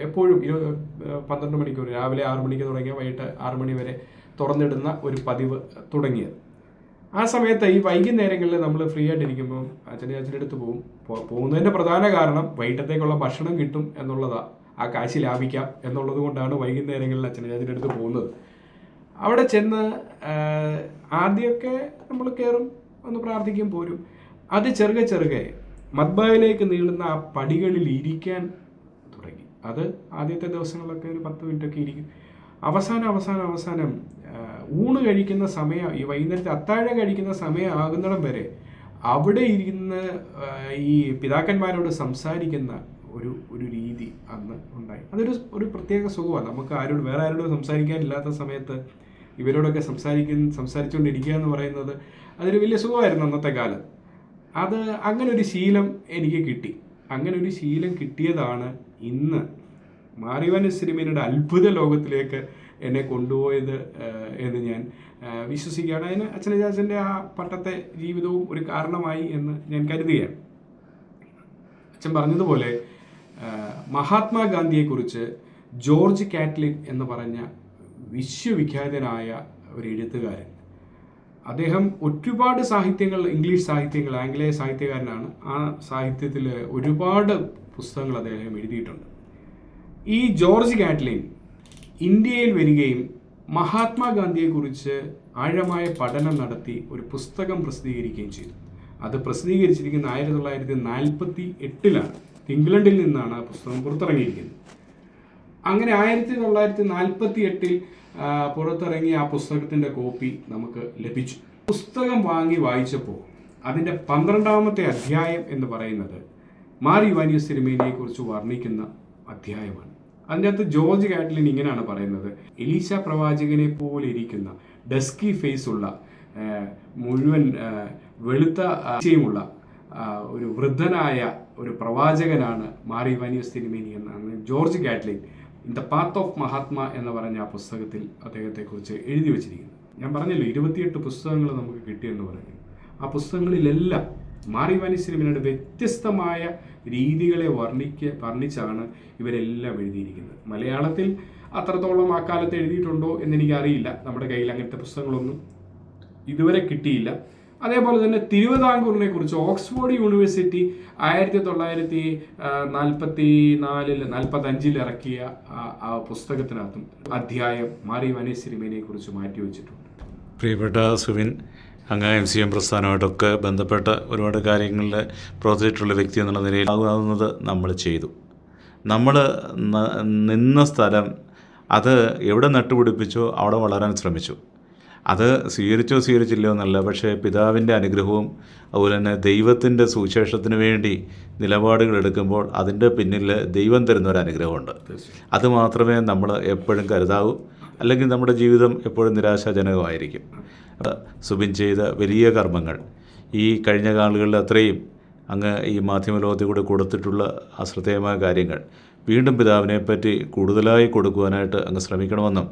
എപ്പോഴും ഇരു പന്ത്രണ്ട് മണിക്കൂർ രാവിലെ ആറു മണിക്ക് തുടങ്ങിയ വൈകിട്ട് ആറു മണി വരെ തുറന്നിടുന്ന ഒരു പതിവ് തുടങ്ങിയത്. ആ സമയത്ത് ഈ വൈകുന്നേരങ്ങളിൽ നമ്മൾ ഫ്രീ ആയിട്ടിരിക്കുമ്പോൾ അച്ഛന്റെ അച്ഛന്റെ അടുത്ത് പോകും പോകുന്നതിന്റെ പ്രധാന കാരണം വൈകിട്ടത്തേക്കുള്ള ഭക്ഷണം കിട്ടും എന്നുള്ളതാണ് ആ കാശ് ലാഭിക്കാം എന്നുള്ളത് കൊണ്ടാണ് വൈകുന്നേരങ്ങളിൽ അച്ഛന്റെ അച്ഛന്റെ അടുത്ത് പോകുന്നത്. അവിടെ ചെന്ന് ആദ്യമൊക്കെ നമ്മൾ കയറും. ഒന്ന് പ്രാർത്ഥിക്കും പോരും. അത് ചെറുകെ ചെറുകെ മദ്ബായിലേക്ക് നീളുന്ന ആ പടികളിൽ ഇരിക്കാൻ തുടങ്ങി. അത് ആദ്യത്തെ ദിവസങ്ങളിലൊക്കെ ഒരു പത്ത് മിനിറ്റ് ഒക്കെ ഇരിക്കും. അവസാനം അവസാനം അവസാനം ഊണ് കഴിക്കുന്ന സമയം ഈ വൈകുന്നേരത്തെ അത്താഴം കഴിക്കുന്ന സമയം ആകുന്നിടം വരെ അവിടെ ഇരുന്ന് ആ, ഈ പിതാക്കന്മാരോട് സംസാരിക്കുന്ന ഒരു ഒരു രീതി അന്ന് ഉണ്ടായി. അതൊരു ഒരു പ്രത്യേക സുഖമാണ്. നമുക്ക് ആരോട് വേറെ ആരോടും സംസാരിക്കാനില്ലാത്ത സമയത്ത് ഇവരോടൊക്കെ സംസാരിക്കുന്ന സംസാരിച്ചുകൊണ്ടിരിക്കുക എന്ന് പറയുന്നത് അതൊരു വലിയ സുഖമായിരുന്നു അന്നത്തെ കാലം. അത് അങ്ങനെ ഒരു ശീലം എനിക്ക് കിട്ടി. അങ്ങനെ ഒരു ശീലം കിട്ടിയതാണ് ഇന്ന്. മാറിവൻ സിനിമയുടെ അത്ഭുത ലോകത്തിലേക്ക് എന്നെ കൊണ്ടുപോയത് എന്ന് ഞാൻ വിശ്വസിക്കുകയാണ്. അതിന് അച്ഛനജാച്ചന്റെ ആ പട്ടത്തെ ജീവിതവും ഒരു കാരണമായി എന്ന് ഞാൻ കരുതുകയാണ്. അച്ഛൻ പറഞ്ഞതുപോലെ മഹാത്മാഗാന്ധിയെക്കുറിച്ച് ജോർജ് കാറ്റ്ലിൻ എന്ന് പറഞ്ഞ വിശ്വവിഖ്യാതനായ ഒരു എഴുത്തുകാരൻ. അദ്ദേഹം ഒരുപാട് സാഹിത്യങ്ങൾ ഇംഗ്ലീഷ് സാഹിത്യങ്ങൾ ആംഗ്ലേയ സാഹിത്യകാരനാണ്. ആ സാഹിത്യത്തിൽ ഒരുപാട് പുസ്തകങ്ങൾ അദ്ദേഹം എഴുതിയിട്ടുണ്ട്. ഈ ജോർജ് കാറ്റ്ലിൻ ഇന്ത്യയിൽ വരികയും മഹാത്മാഗാന്ധിയെക്കുറിച്ച് ആഴമായ പഠനം നടത്തി ഒരു പുസ്തകം പ്രസിദ്ധീകരിക്കുകയും ചെയ്തു. അത് പ്രസിദ്ധീകരിച്ചിരിക്കുന്ന ആയിരത്തി തൊള്ളായിരത്തി നാൽപ്പത്തി എട്ടിലാണ് ഇംഗ്ലണ്ടിൽ നിന്നാണ് ആ പുസ്തകം പുറത്തിറങ്ങിയിരിക്കുന്നത്. അങ്ങനെ ആയിരത്തി തൊള്ളായിരത്തി നാൽപ്പത്തി എട്ടിൽ പുറത്തിറങ്ങിയ ആ പുസ്തകത്തിന്റെ കോപ്പി നമുക്ക് ലഭിച്ചു. പുസ്തകം വാങ്ങി വായിച്ചപ്പോൾ അതിന്റെ പന്ത്രണ്ടാമത്തെ അധ്യായം എന്ന് പറയുന്നത് മാറി യുവാനിയ തിരുമേനിയെ കുറിച്ച് വർണിക്കുന്ന അധ്യായമാണ്. അതിന്റെ അകത്ത് ജോർജ് കാറ്റ്ലിൻ ഇങ്ങനെയാണ് പറയുന്നത്. എലീശ പ്രവാചകനെ പോലെ ഇരിക്കുന്ന ഡസ്കി ഫേസ് ഉള്ള മുഴുവൻ വെളുത്ത ആശയമുള്ള ഒരു വൃദ്ധനായ ഒരു പ്രവാചകനാണ് മാറി വനിയ സിനിമേനി എന്നാണ് George Catlin the path of Mahatma എന്ന് പറഞ്ഞ ആ പുസ്തകത്തിൽ അദ്ദേഹത്തെക്കുറിച്ച് എഴുതി വച്ചിരിക്കുന്നു. ഞാൻ പറഞ്ഞല്ലോ ഇരുപത്തിയെട്ട് പുസ്തകങ്ങൾ നമുക്ക് കിട്ടിയെന്ന് പറഞ്ഞു. ആ പുസ്തകങ്ങളിലെല്ലാം മാറി വാനിയസ് തിരുമേനിയുടെ വ്യത്യസ്തമായ രീതികളെ വർണിക്ക വർണിച്ചാണ് ഇവരെല്ലാം എഴുതിയിരിക്കുന്നത്. മലയാളത്തിൽ അത്രത്തോളം ആ കാലത്ത് എഴുതിയിട്ടുണ്ടോ എന്നെനിക്ക് അറിയില്ല നമ്മുടെ കയ്യിൽ അങ്ങനത്തെ പുസ്തകങ്ങളൊന്നും ഇതുവരെ കിട്ടിയില്ല. അതേപോലെ തന്നെ തിരുവിതാംകൂറിനെ കുറിച്ച് ഓക്സ്ഫോർഡ് യൂണിവേഴ്സിറ്റി ആയിരത്തി തൊള്ളായിരത്തി നാൽപ്പത്തി നാലിൽ നാൽപ്പത്തി അഞ്ചിൽ ഇറക്കിയ ആ പുസ്തകത്തിനകത്തും അധ്യായം മാറി വനേശ്വരിമേനെ കുറിച്ച് മാറ്റിവെച്ചിട്ടുണ്ട് പ്രിയപ്പെട്ട സുവിൻ അങ്ങ് എം സി എം പ്രസ്ഥാനമായിട്ടൊക്കെ ബന്ധപ്പെട്ട ഒരുപാട് കാര്യങ്ങളിൽ പ്രവർത്തിച്ചിട്ടുള്ള വ്യക്തി എന്നുള്ള നിലയിൽ ആകുന്നത് നമ്മൾ ചെയ്തു. നമ്മൾ നിന്ന സ്ഥലം അത് എവിടെ നട്ടുപിടിപ്പിച്ചോ അവിടെ വളരാൻ ശ്രമിച്ചു. അത് സ്വീകരിച്ചോ സ്വീകരിച്ചില്ലയോ എന്നല്ല പക്ഷേ പിതാവിന്റെ അനുഗ്രഹവും അതുപോലെ തന്നെ ദൈവത്തിന്റെ സുവിശേഷത്തിന് വേണ്ടി നിലപാടുകൾ എടുക്കുമ്പോൾ അതിന്റെ പിന്നിൽ ദൈവം തരുന്ന ഒരു അനുഗ്രഹമുണ്ട്. അത് മാത്രമേ നമ്മൾ എപ്പോഴും കരുതാവൂ. അല്ലെങ്കിൽ നമ്മുടെ ജീവിതം എപ്പോഴും നിരാശാജനകമായിരിക്കും. സുബിൻ ചെയ്ത വലിയ കർമ്മങ്ങൾ. ഈ കഴിഞ്ഞ കാലങ്ങളിൽ അത്രയും അങ്ങ് ഈ മാധ്യമലോകത്തിൽ കൂടെ കൊടുത്തിട്ടുള്ള അശ്രദ്ധേയമായ കാര്യങ്ങൾ വീണ്ടും പിതാവിനെ പറ്റി കൂടുതലായി കൊടുക്കുവാനായിട്ട് അങ്ങ് ശ്രമിക്കണമെന്നും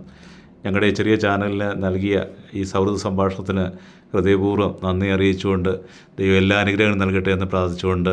ഞങ്ങളുടെ ചെറിയ ചാനലിന് നൽകിയ ഈ സൗഹൃദ സംഭാഷണത്തിന് ഹൃദയപൂർവം നന്ദി അറിയിച്ചുകൊണ്ട് ദൈവം എല്ലാ അനുഗ്രഹങ്ങളും നൽകട്ടെ എന്ന് പ്രാർത്ഥിച്ചുകൊണ്ട്